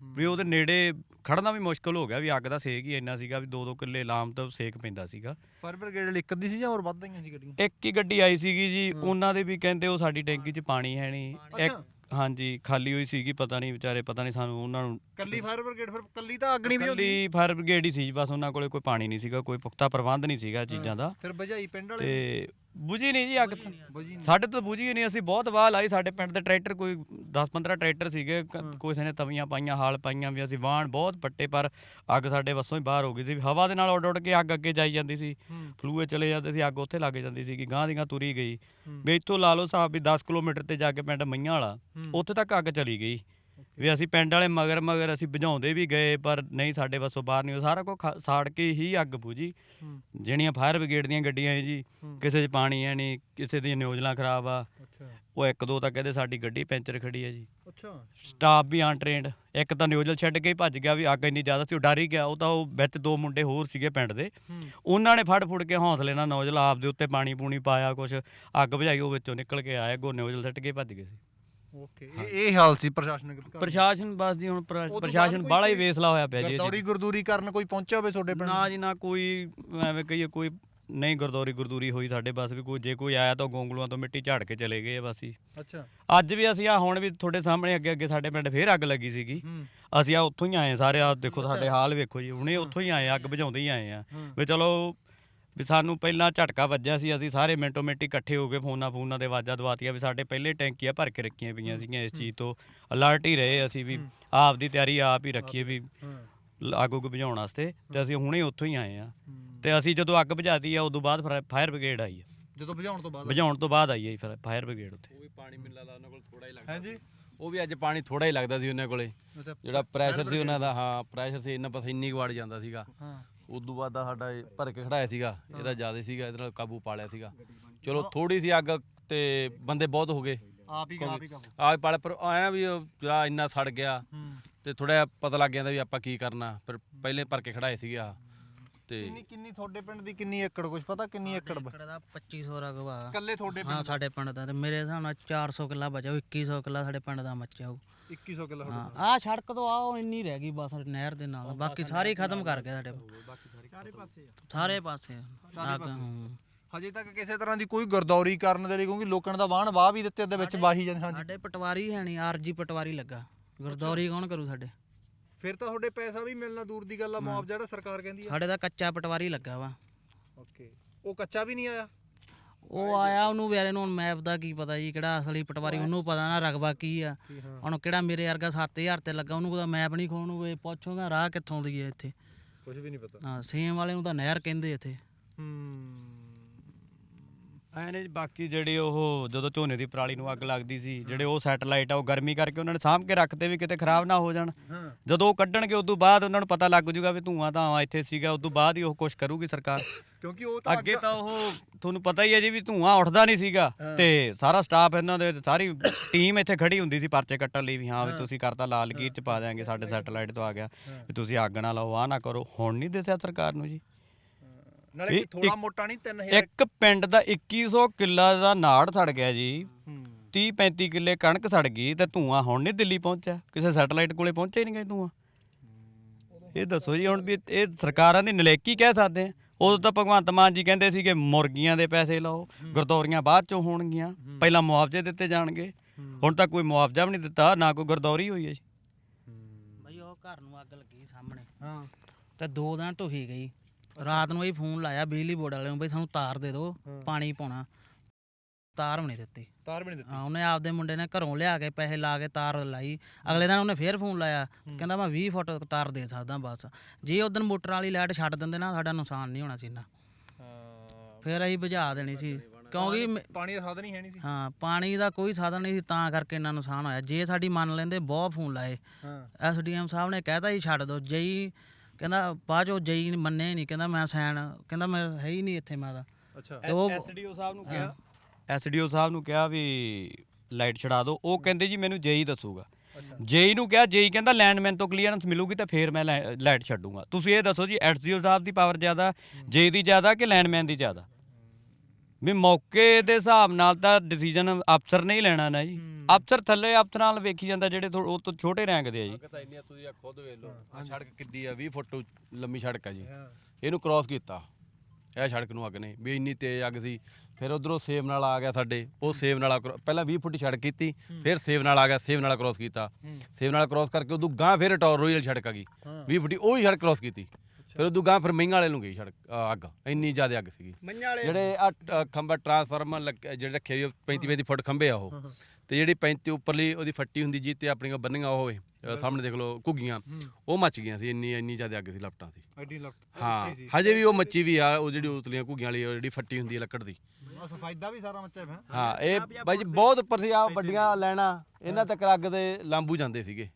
ਵੀ ਉਹਦੇ ਨੇੜੇ ਖੜਨਾ ਵੀ ਮੁਸ਼ਕਲ ਹੋ ਗਿਆ ਵੀ ਅੱਗ ਦਾ ਸੇਕ ਹੀ ਇੰਨਾ ਸੀਗਾ ਵੀ 2-2 ਕਿੱਲੇ ਲਾਮ ਤੋਂ ਸੇਕ ਪੈਂਦਾ ਸੀਗਾ। ਫਾਇਰ ਬ੍ਰਿਗੇਡ ਵਾਲੀ ਇੱਕ ਅੱਧੀ ਸੀ ਜਾਂ ਹੋਰ ਵੱਧ ਗਈਆਂ ਸੀ ਗੱਡੀਆਂ? ਇੱਕ ਹੀ ਗੱਡੀ ਆਈ ਸੀਗੀ ਜੀ ਉਹਨਾਂ ਦੇ ਵੀ ਕਹਿੰਦੇ ਉਹ ਸਾਡੀ ਟੈਂਕੀ 'ਚ ਪਾਣੀ ਹੈ ਨਹੀਂ ਇੱਕ। ਹਾਂਜੀ ਖਾਲੀ ਹੋਈ ਸੀਗੀ ਪਤਾ ਨਹੀਂ ਵਿਚਾਰੇ ਪਤਾ ਨਹੀਂ ਸਾਨੂੰ ਉਹਨਾਂ ਨੂੰ ਕੱਲੀ ਫਾਇਰ ਬ੍ਰਿਗੇਡ ਫਿਰ ਕੱਲੀ ਤਾਂ ਅੱਗ ਨਹੀਂ ਵੀ ਹੁੰਦੀ। ਕੱਲੀ ਫਾਇਰ ਬ੍ਰਿਗੇਡ ਹੀ ਸੀ ਬਸ ਉਹਨਾਂ ਕੋਲੇ ਕੋਈ ਪਾਣੀ ਨਹੀਂ ਸੀਗਾ ਕੋਈ ਪੁਖਤਾ ਪ੍ਰਬੰਧ ਨਹੀਂ ਸੀਗਾ ਚੀਜ਼ਾਂ ਦਾ। ਫਿਰ ਬੁਝਾਈ ਪਿੰਡ ਵਾਲੇ ਤੇ ਬੁਝੀ ਨਹੀਂ ਜੀ ਅੱਗ ਤਾਂ ਬੁਝੀ ਨਹੀਂ। ਸਾਡੇ ਤੋਂ ਬੁਝੀ ਨਹੀਂ ਅਸੀਂ ਬਹੁਤ ਵਾਹ ਲਾਈ। ਸਾਡੇ ਪਿੰਡ ਦੇ ਟਰੈਕਟਰ ਕੋਈ 10-15 ਟਰੈਕਟਰ ਸੀਗੇ। ਕ- ਕਿਸੇ ਨੇ ਤਵੀਆਂ ਪਾਈਆਂ ਹਾਲ ਪਾਈਆਂ ਵੀ ਅਸੀਂ ਵਾਹਣ ਬਹੁਤ ਪੱਟੇ ਪਰ ਅੱਗ ਸਾਡੇ ਵੱਸੋਂ ਹੀ ਬਾਹਰ ਹੋ ਗਈ ਸੀ। ਹਵਾ ਦੇ ਨਾਲ ਉੱਡ ਉੱਡ ਕੇ ਅੱਗ ਅੱਗੇ ਜਾਈ ਜਾਂਦੀ ਸੀ। ਹੂੰ। ਫਲੂਏ ਚਲੇ ਜਾਂਦੇ ਸੀ ਅੱਗ ਉੱਥੇ ਲੱਗ ਜਾਂਦੀ ਸੀ ਗਾਂ ਦੀ ਗਾਂ ਤੁਰੀ ਗਈ। ਹੂੰ। ਵੀ ਇੱਥੋਂ ਲਾ ਲਓ ਹਿਸਾਬ ਵੀ 10 ਕਿਲੋਮੀਟਰ ਤੇ ਜਾ ਕੇ ਪਿੰਡ ਮਈਆਂ ਵਾਲਾ ਹੂੰ। ਉੱਥੇ ਤੱਕ ਅੱਗ ਚਲੀ ਗਈ। ਵੀ ਅਸੀਂ ਪਿੰਡ ਵਾਲੇ ਮਗਰ ਮਗਰ ਅਸੀਂ ਬੁਝਾਉਂਦੇ ਵੀ ਗਏ ਪਰ ਨਹੀਂ ਸਾਡੇ ਵੱਸੋਂ ਬਾਹਰ ਨਹੀਂ ਉਹ ਸਾਰਾ ਕੁਝ ਸਾੜ ਕੇ ਹੀ ਅੱਗ ਬੁਝੀ। ਹੂੰ। ਜਿਹੜੀਆਂ ਫਾਇਰ ਬ੍ਰਿਗੇਡ ਦੀਆਂ ਗੱਡੀਆਂ ਹੈ ਜੀ ਹੂੰ। ਕਿਸੇ 'ਚ ਪਾਣੀ ਹੈ ਨਹੀਂ ਕਿਸੇ ਦੀਆਂ ਨਿਊਜ਼ਲਾਂ ਖਰਾਬ ਆ। ਅੱਛਾ। ਉਹ ਇੱਕ ਦੋ ਤਾਂ ਕਹਿੰਦੇ ਸਾਡੀ ਗੱਡੀ ਪੈਂਚਰ ਖੜੀ ਹੈ ਜੀ। ਅੱਛਾ। ਸਟਾਫ ਵੀ ਅਨਟ੍ਰੇਨਡ ਇੱਕ ਤਾਂ ਨਿਊਜ਼ਲ ਛੱਡ ਕੇ ਹੀ ਭੱਜ ਗਿਆ ਵੀ ਅੱਗ ਇੰਨੀ ਜ਼ਿਆਦਾ ਸੀ ਉਹ ਡਰ ਹੀ ਗਿਆ। ਉਹ ਤਾਂ ਉਹ ਵਿੱਚ ਦੋ ਮੁੰਡੇ ਹੋਰ ਸੀਗੇ ਪਿੰਡ ਦੇ। ਹੂੰ। ਉਹਨਾਂ ਨੇ ਫੜ ਫੁੜ ਕੇ ਹੌਸਲੇ ਨਾਲ ਨੌਜਲ ਆਪ ਦੇ ਉੱਤੇ ਪਾਣੀ ਪੂਣੀ ਪਾਇਆ ਕੁਛ ਅੱਗ ਬੁਝਾਈ ਉਹ ਵਿੱਚੋਂ ਨਿਕਲ ਕੇ ਆਏ ਅੱਗੋਂ ਨੌਜਲ ਸੱਟ ਕੇ ਭੱਜ ਗਏ ਸੀ। ਓਕੇ ਇਹ ਇਹ ਹਾਲ ਸੀ ਪ੍ਰਸ਼ਾਸਨਿਕ ਅਧਿਕਾਰੀ ਪ੍ਰਸ਼ਾਸਨ ਬਸ ਜੀ ਹੁਣ ਪ੍ਰ- ਉਹ ਤੋਂ ਬਾਅਦ ਪ੍ਰਸ਼ਾਸਨ ਕੋਈ- ਬਾਹਲਾ ਹੀ ਵੇਸਲਾ ਹੋਇਆ ਪਿਆ ਜੀ ਇਹ ਗਰਦੌਰੀ ਗੁਰਦੂਰੀ ਕਰਨ ਕੋਈ ਪਹੁੰਚਿਆ ਹੋਵੇ ਤੁਹਾਡੇ ਪਿੰਡ? ਨਾ ਜੀ ਨਾ ਕੋਈ ਐਵੇਂ ਕਹੀਏ ਕੋਈ ਨਹੀਂ ਗੁਰਦੌਰੀ ਗੁਰਦੂਰੀ ਹੋਈ ਸਾਡੇ ਬਸ ਵੀ ਕੋਈ ਜੇ ਕੋਈ ਆਇਆ ਤਾਂ ਗੋਂਗਲੂਆਂ ਤੋਂ ਮਿੱਟੀ ਝਾੜ ਕੇ ਚਲੇ ਗਏ ਆ ਬਸ ਹੀ ਅੱਛਾ। ਅੱਜ ਵੀ ਅਸੀਂ ਆ ਹੁਣ ਵੀ ਤੁਹਾਡੇ ਸਾਹਮਣੇ ਅੱਗੇ ਅੱਗੇ ਸਾਡੇ ਪਿੰਡ ਫੇਰ ਅੱਗ ਲੱਗੀ ਸੀਗੀ। ਹੂੰ। ਅਸੀਂ ਆ ਉੱਥੋਂ ਹੀ ਆਏ ਸਾਰੇ ਆ ਦੇਖੋ ਸਾਡੇ ਹਾਲ ਵੇਖੋ ਜੀ ਹੁਣੇ ਉੱਥੋਂ ਹੀ ਆਏ ਅੱਗ ਬੁਝਾਉਂਦੇ ਹੀ ਆਏ ਆ ਹੂੰ। ਵੀ ਚਲੋ ਵੀ ਸਾਨੂੰ ਪਹਿਲਾਂ ਝਟਕਾ ਵੱਜਿਆ ਸੀ ਅਸੀਂ ਸਾਰੇ ਮਿੰਟੋ ਮਿੰਟ ਇਕੱਠੇ ਹੋ ਕੇ ਫੋਨਾਂ ਫੋਨਾਂ ਦੇ ਆਵਾਜ਼ਾਂ ਦਵਾਤੀਆਂ ਵੀ ਸਾਡੇ ਪਹਿਲੇ ਟੈਂਕੀਆਂ ਭਰ ਕੇ ਰੱਖੀਆਂ ਪਈਆਂ ਸੀਗੀਆਂ ਇਸ ਚੀਜ਼ ਤੋਂ ਅਲਰਟ ਹੀ ਰਹੇ ਅਸੀਂ ਵੀ ਆਪ ਦੀ ਤਿਆਰੀ ਆਪ ਹੀ ਰੱਖੀਏ ਵੀ ਅੱਗ ਉੱਗ ਬੁਝਾਉਣ ਵਾਸਤੇ ਤੇ ਅਸੀਂ ਹੁਣੇ ਉੱਥੋਂ ਹੀ ਆਏ ਆ ਹੂੰ। ਤੇ ਅਸੀਂ ਜਦੋਂ ਅੱਗ ਬੁਝਾਤੀ ਆ ਉਦੋਂ ਬਾਅਦ ਫਿਰ ਫਾਇਰ ਬ੍ਰਿਗੇਡ ਆਈ ਆ। ਜਦੋਂ ਬੁਝਾਉਣ ਤੋਂ ਬਾਅਦ? ਬੁਝਾਉਣ ਤੋਂ ਬਾਅਦ ਆਈ ਆ ਫਿਰ ਫਾਇਰ ਬ੍ਰਿਗੇਡ ਉੱਥੇ। ਉਹ ਵੀ ਪਾਣੀ ਲੱਗਦਾ ਉਹਨਾਂ ਕੋਲ ਥੋੜਾ ਹੀ ਲੱਗਦਾ ਹੈ ਜੀ? ਉਹ ਵੀ ਅੱਜ ਪਾਣੀ ਥੋੜਾ ਹੀ ਲੱਗਦਾ ਸੀ ਉਹਨਾਂ ਕੋਲੇ। ਜਿਹੜਾ ਪ੍ਰੈਸ਼ਰ ਸੀ ਉਹਨਾਂ ਦਾ ਹਾਂ ਪ੍ਰੈਸ਼ਰ ਸੀ ਇੰਨਾ ਬਸ ਇੰਨੀ ਕੁ ਵੜ ਜਾਂਦਾ ਸੀਗਾ। ਹਾਂ। ਉਦੋਂ ਬਾਅਦ ਦਾ ਸਾਡਾ ਇਹ ਭਰ ਕੇ ਖੜਾਇਆ ਸੀਗਾ ਇਹਦਾ ਜ਼ਿਆਦਾ ਸੀਗਾ ਇਹਦੇ ਨਾਲ ਕਾਬੂ ਪਾ ਲਿਆ ਸੀਗਾ। ਚਲੋ ਥੋੜੀ ਸੀ ਅੱਗ ਤੇ ਬੰਦੇ ਬਹੁਤ ਹੋ ਗਏ। ਆਪ ਹੀ ਆਪ ਹੀ ਕਾਬੂ। ਆਹ ਪਾਲੇ ਪਰ ਆਇਆ ਵੀ ਜਿਹੜਾ ਇੰਨਾ ਸੜ ਗਿਆ ਤੇ ਥੋੜਾ ਪਤਾ ਲੱਗ ਜਾਂਦਾ ਵੀ ਆਪਾਂ ਕੀ ਕਰਨਾ ਫਿਰ ਪਹਿਲੇ ਭਰ ਕੇ ਖੜਾਏ ਸੀਗੇ ਤੇ ਕਿੰਨੀ ਕਿੰਨੀ ਤੁਹਾਡੇ ਪਿੰਡ ਦੀ ਕਿੰਨੀ ਏਕੜ ਕੁਝ ਪਤਾ? ਕਿੰਨੀ ਏਕੜ ਬ- ਏਕੜ ਦਾ 2500 ਰਕਬਾ ਇਕੱਲੇ ਤੁਹਾਡੇ ਹਾਂ ਪਿੰਡ ਸਾਡੇ ਪਿੰਡ ਦਾ ਤੇ ਮੇਰੇ ਹਿਸਾਬ ਨਾਲ 400 ਕਿੱਲਾ ਬਚਾ ਉਹ 2100 ਕਿੱਲਾ ਸਾਡੇ ਪਿੰਡ ਦਾ ਮੱਚਿਆ 2100 ਕਿੱਲਾ ਹਾਂ ਆਹ ਸੜਕ ਤੋਂ ਆਹ ਇੰਨੀ ਰਹਿ ਗਈ ਬਸ ਨਹਿਰ ਦੇ ਨਾਲ। ਬਾਕੀ ਸਾਰੇ ਹੀ ਖਤਮ ਕਰ ਗਿਆ ਸਾਡੇ। ਸਾਰੇ ਪਾਸੇ ਸਾਰੇ ਪਾਸੇ ਹਾਂ ਹਜੇ ਤੱਕ ਕਿਸੇ ਤਰ੍ਹਾਂ ਦੀ ਕੋਈ ਗਰਦੌਰੀ ਕਰਨ ਦੇ ਲਈ ਕਿਉਂਕਿ ਲੋਕਾਂ ਨੇ ਤਾਂ ਵਾਹਣ ਵਾਹ ਵੀ ਦਿੱਤੇ ਉਹਦੇ ਵਿੱਚ ਵਾਹੀ ਜਾਂਦੇ ਹਾਂਜੀ। ਸਾਡੇ ਪਟਵਾਰੀ ਹੈ ਨਹੀਂ ਆਰਜੀ ਪਟਵਾਰੀ ਲੱਗਾ। ਗੁਰਦੌਰੀ ਕੌਣ ਕਰੂ ਸਾਡੇ? ਫਿਰ ਤਾਂ ਤੁਹਾਡੇ ਪੈਸਾ ਵੀ ਮਿਲਣਾ ਦੂਰ ਦੀ ਗੱਲ ਆ ਮੁਆਵਜ਼ਾ ਜਿਹੜਾ ਸਰਕਾਰ ਕਹਿੰਦੀ ਆ। ਸਾਡੇ ਦਾ ਕੱਚਾ ਪਟਵਾਰੀ ਲੱਗਾ ਵਾ। ਓਕੇ। ਉਹ ਕੱਚਾ ਵੀ ਨਹੀਂ ਆਇਆ? ਉਹ ਆਇਆ ਉਹਨੂੰ ਵਿਚਾਰੇ ਨੂੰ ਹੁਣ ਮੈਪ ਦਾ ਕੀ ਪਤਾ ਜੀ ਕਿਹੜਾ ਅਸਲੀ ਪਟਵਾਰੀ ਉਹਨੂੰ ਪਤਾ ਨਾ ਰਕਬਾ ਕੀ ਆ। ਹੁਣ ਕਿਹੜਾ ਮੇਰੇ ਵਰਗਾ 7000 ਤੇ ਲੱਗਾ ਉਹਨੂੰ ਪਤਾ ਮੈਪ ਨਹੀਂ ਖੋਣ ਨੂੰ ਪੁੱਛੋਗਾ ਰਾਹ ਕਿੱਥੋਂ ਦੀ ਹੈ ਇੱਥੇ। ਕੁਝ ਵੀ ਨਹੀਂ ਪਤਾ। ਹਾਂ ਸੇਮ ਵਾਲੇ ਨੂੰ ਤਾਂ ਨਹਿਰ ਕਹਿੰਦੇ ਇੱਥੇ। ਹੂੰ। ਐ ਨੇ ਜੀ ਬਾਕੀ ਜਿਹੜੇ ਉਹ ਜਦੋਂ ਝੋਨੇ ਦੀ ਪਰਾਲੀ ਨੂੰ ਅੱਗ ਲੱਗਦੀ ਸੀ ਜਿਹੜੇ ਉਹ ਸੈਟਲਾਈਟ ਆ ਉਹ ਗਰਮੀ ਕਰਕੇ ਉਹਨਾਂ ਨੇ ਸਾਂਭ ਕੇ ਰੱਖਦੇ ਵੀ ਕਿਤੇ ਖਰਾਬ ਨਾ ਹੋ ਜਾਣ। ਹਾਂ। ਜਦੋਂ ਉਹ ਕੱਢਣਗੇ ਉਦੋਂ ਬਾਅਦ ਉਹਨਾਂ ਨੂੰ ਪਤਾ ਲੱਗ ਜੂਗਾ ਵੀ ਧੂਆਂ ਤਾਂ ਇੱਥੇ ਸੀਗਾ ਉਦੋਂ ਬਾਅਦ ਹੀ ਉਹ ਕੁਝ ਕਰੂਗੀ ਸਰਕਾਰ। ਕਿਉਂਕਿ ਉਹ ਤਾਂ ਅੱਗੇ ਤਾਂ ਉਹ ਤੁਹਾਨੂੰ ਪਤਾ ਹੀ ਹੈ ਜੀ ਵੀ ਧੂਆਂ ਉੱਠਦਾ ਨਹੀਂ ਸੀਗਾ। ਤੇ ਸਾਰਾ ਸਟਾਫ ਇਹਨਾਂ ਦੇ ਸਾਰੀ ਟੀਮ ਇੱਥੇ ਖੜੀ ਹੁੰਦੀ ਸੀ ਪਰਚੇ ਕੱਟਣ ਲਈ ਵੀ ਹਾਂ ਵੀ ਤੁਸੀਂ ਕਰਤਾ ਲਾਲ ਲਕੀਰ ਚ ਪਾ ਦਿਆਂਗੇ ਸਾਡੇ ਸੈਟਲਾਈਟ ਤੋਂ ਆ ਗਿਆ। ਵੀ ਤੁਸੀਂ ਅੱਗ ਨਾ ਲਾਓ ਆ ਨਾ ਕਰੋ। ਹੁਣ ਨਹੀਂ ਦੱਸਿਆ ਸਰਕਾਰ ਨੂੰ ਜੀ। ਨਾਲੇ ਇੱਕ- ਥੋੜਾ ਮੋਟਾ ਨਹੀਂ 3000 ਇੱਕ ਪਿੰਡ ਦਾ 2100 ਕਿੱਲਾ ਦਾ ਨਾੜ ਸੜ ਗਿਆ ਜੀ। ਹੂੰ। 30 35 ਕਿੱਲੇ ਕਣਕ ਸੜ ਗਈ ਤੇ ਧੂਆਂ ਹੁਣ ਨਹੀਂ ਦਿੱਲੀ ਪਹੁੰਚਿਆ। ਕਿਸੇ ਸੈਟਲਾਈਟ ਕੋਲੇ ਪਹੁੰਚਿਆ ਹੀ ਨਹੀਂ ਗਈ ਧੂਆਂ। ਇਹ ਦੱਸੋ ਜੀ ਹੁਣ ਵੀ ਇਹ ਸਰਕਾਰਾਂ ਦੀ ਨਲੇਕੀ ਕਹਿ ਸਕਦੇ ਆ। ਉਦੋਂ ਤਾਂ ਭਗਵੰਤ ਮਾਨ ਜੀ ਕਹਿੰਦੇ ਸੀਗੇ ਮੁਰਗੀਆਂ ਦੇ ਪੈਸੇ ਲਾਓ ਗਰਦੌਰੀਆਂ ਬਾਅਦ ਚੋਂ ਹੋਣਗੀਆਂ ਪਹਿਲਾਂ ਮੁਆਵਜ਼ੇ ਦਿੱਤੇ ਜਾਣਗੇ। ਹੁਣ ਤੱਕ ਕੋਈ ਮੁਆਵਜ਼ਾ ਵੀ ਨਹੀਂ ਦਿੱਤਾ ਨਾ ਕੋਈ ਗਰਦੌਰੀ ਹੋਈ ਹੈ ਜੀ। ਬਈ ਉਹ ਘਰ ਨੂੰ ਅੱਗ ਲੱਗੀ ਸਾਹਮਣੇ। ਹਾਂ। ਤੇ ਦੋ ਦਿਨ ਢੁਹੀ ਗਈ। ਰਾਤ ਨੂੰ ਹੀ ਫੋਨ ਲਾਇਆ ਬਿਜਲੀ ਬੋਰਡ ਵਾਲਿਆਂ ਨੂੰ ਬਈ ਸਾਨੂੰ ਤਾਰ ਦੇ ਦਿਓ ਹਾਂ। ਪਾਣੀ ਪਾਉਣਾ। ਤਾਰ ਵੀ ਨਹੀਂ ਦਿੱਤੀ। ਤਾਰ ਵੀ ਨਹੀਂ ਹਾਂ, ਉਹਨੇ ਆਪਦੇ ਮੁੰਡੇ ਨੇ ਘਰੋਂ ਲਿਆ ਕੇ ਪੈਸੇ ਲਾ ਕੇ ਤਾਰ ਲਾਈ। ਅਗਲੇ ਦਿਨ ਉਹਨੇ ਫੇਰ ਫੋਨ ਲਾਇਆ। ਕਹਿੰਦਾ ਮੈਂ 20 ਫੁੱਟ ਤਾਰ ਦੇ ਸਕਦਾ ਬਸ। ਜੇ ਉਦੋਂ ਮੋਟਰ ਵਾਲੀ ਲਾਈਟ ਛੱਡ ਦਿੰਦੇ ਨਾ ਸਾਡਾ ਨੁਕਸਾਨ ਨਹੀਂ ਹੋਣਾ ਸੀ ਇੰਨਾ। ਹਾਂ। ਫੇਰ ਅਸੀਂ ਬੁਝਾ ਦੇਣੀ ਸੀ। ਕਿਉਂਕਿ ਮ- ਪਾਣੀ ਦਾ ਸਾਧਨ ਹੀ ਹੈ ਨਹੀਂ ਸੀ। ਹਾਂ ਪਾਣੀ ਦਾ ਕੋਈ ਸਾਧਨ ਨਹੀਂ ਸੀ ਤਾਂ ਕਰਕੇ ਇੰਨਾ ਨੁਕਸਾਨ ਹੋਇਆ। ਜੇ ਸਾਡੀ ਮੰਨ ਲੈਂਦੇ ਬਹੁਤ ਫੋਨ ਲਾਏ। ਹਾਂ। ਐਸਡੀਐਮ ਸਾਹਿਬ ਨੇ ਕਹਿਤਾ ਜੀ ਛੱਡ ਦਿਓ। ਜਈ ਕਹਿੰਦਾ ਬਾਅਦ ਚੋਂ ਜਈ ਮੰਨੇ ਨਹੀਂ ਕਹਿੰਦਾ ਮੈਂ ਸੈਨ ਕਹਿੰਦਾ ਮੈਂ ਹੈ ਹੀ ਨਹੀਂ ਇੱਥੇ ਮੈਂ ਤਾਂ। ਅੱਛਾ। ਤੇ ਉਹ ਐਸਡੀਓ ਸਾਹਿਬ ਨੂੰ ਕਿਹਾ? ਐਸਡੀਓ ਸਾਹਿਬ ਨੂੰ ਕਿਹਾ ਵੀ ਲਾਈਟ ਛਡਾ ਦਿਓ। ਉਹ ਕਹਿੰਦੇ ਜੀ ਮੈਨੂੰ ਜੇਈ ਦੱਸੂਗਾ। ਜੇਈ ਨੂੰ ਕਿਹਾ ਜੇਈ ਕਹਿੰਦਾ ਲੈਂਡਮੈਨ ਤੋਂ ਕਲੀਅਰੈਂਸ ਮਿਲੂਗੀ ਤਾਂ ਫੇਰ ਮੈਂ ਲਾਈਟ ਛੱਡੂਗਾ। ਤੁਸੀਂ ਇਹ ਦੱਸੋ ਜੀ ਐਸਡੀਓ ਸਾਹਿਬ ਦੀ ਪਾਵਰ ਜ਼ਿਆਦਾ ਜੇਈ ਦੀ ਜ਼ਿਆਦਾ ਕਿ ਲੈਂਡਮੈਨ ਦੀ ਜ਼ਿਆਦਾ? ਵੀ ਮੌਕੇ ਦੇ ਹਿਸਾਬ ਨਾਲ ਤਾਂ ਡਿਸੀਜਨ ਅਫਸਰ ਨੇ ਹੀ ਲੈਣਾ ਨਾ ਜੀ। ਅਫਸਰ ਥੱਲੇ ਅਫਸਰਾਂ ਨਾਲ ਵੇਖੀ ਜਾਂਦਾ ਜਿਹੜੇ ਥੋ- ਉਹ ਤੋਂ ਛੋਟੇ ਰੈਂਕ ਦੇ ਆ ਜੀ। ਸੜਕ ਤਾਂ ਇੰਨੀ ਆ, ਤੁਸੀਂ ਆ ਖੁਦ ਵੇਖ ਲਓ। ਆ ਸੜਕ ਕਿੱਡੀ ਆ 20 ਫੁੱਟ ਲੰਮੀ ਸੜਕ ਆ ਜੀ। ਇਹਨੂੰ ਕ੍ਰਾਸ ਕੀਤਾ। ਇਹ ਸੜਕ ਨੂੰ ਅੱਗ ਨੇ ਵੀ ਇੰਨੀ ਤੇਜ਼ ਅੱਗ ਸੀ। ਫਿਰ ਉਧਰੋਂ ਸੇਵ ਨਾਲ ਆ ਗਿਆ ਸਾਡੇ। ਉਹ ਸੇਵ ਨਾਲਾ ਕਰੋ- ਪਹਿਲਾਂ 20 ਫੁੱਟ ਦੀ ਸੜਕ ਕੀਤੀ ਫਿਰ ਸੇਵ ਨਾਲ ਆ ਗਿਆ ਸੇਵ ਨਾਲਾ ਕ੍ਰਾਸ ਕੀਤਾ। ਸੇਵ ਨਾਲਾ ਕ੍ਰਾਸ ਕਰਕੇ ਉਦੋਂ ਗਾਂ ਫਿਰ ਟੌਰ ਰੋਇਲ ਸੜਕ ਆ ਗਈ। 20 ਫੁੱਟੀ ਉਹ ਹੀ ਸੜਕ ਕ੍ਰਾਸ ਕੀਤੀ। ਫਿਰ ਉਦੋਂ ਗਾਂ ਫਿਰ ਮਹਿੰਗਾ ਵਾਲੇ ਨੂੰ ਗਈ ਸੜਕ ਅ, ਅੱਗ ਇੰਨੀ ਜ਼ਿਆਦਾ ਅੱਗ ਸੀਗੀ। ਮੰਝਾਂ ਵਾਲੇ ਜਿਹੜੇ ਆ ਖੰਭਾ ਟਰਾਂਸਫਾਰਮਰ ਲੱਗ- ਜਿਹੜੇ ਰੱਖੇ ਹੋਏ 35 35 ਫੁੱਟ ਖੰਭੇ ਆ ਉਹ। ਤੇ ਜਿਹੜੀ 35 ਉੱਪਰਲੀ ਉਹਦੀ ਫੱਟੀ ਹੁੰਦੀ ਜੀ ਤੇ ਆਪਣੀਆਂ ਬੰਨੀਆਂ ਉਹ ਹੋਵੇ ਅ, ਸਾਹਮਣੇ ਦੇਖ ਲਓ ਘੁੱਗੀਆਂ। ਉਹ ਮੱਚ ਗਈਆਂ ਸੀ ਇੰਨੀ ਇੰਨੀ ਜ਼ਿਆਦਾ ਅੱਗ ਸੀ ਲਪਟਾਂ ਸੀ। ਐਡੀ ਹਾਂ ਹਜੇ ਵੀ ਉਹ ਮੱਚੀ ਵੀ ਆ ਉਹ ਜਿਹੜੀ ਉਤਲੀਆਂ ਘੁੱਗੀਆਂ ਵਾਲੀ ਉਹ ਜਿਹੜੀ ਫੱਟੀ ਹੁੰਦੀ ਹੈ ਲੱਕੜ ਦੀ। ਸਫਾਇਦਾ ਵੀ ਸਾਰਾ ਮੱਚਿਆ ਪਿਆ। ਹਾਂ ਇਹ ਬਾਈ ਜੀ ਬਹੁਤ ਉੱਪਰ ਸੀ ਆ ਵੱਡੀਆਂ ਲੈਣਾ ਇਹਨਾਂ ਤੱਕ ਅੱਗ ਦੇ ਲਾਂਬੂ ਜਾਂਦੇ ਸੀਗੇ।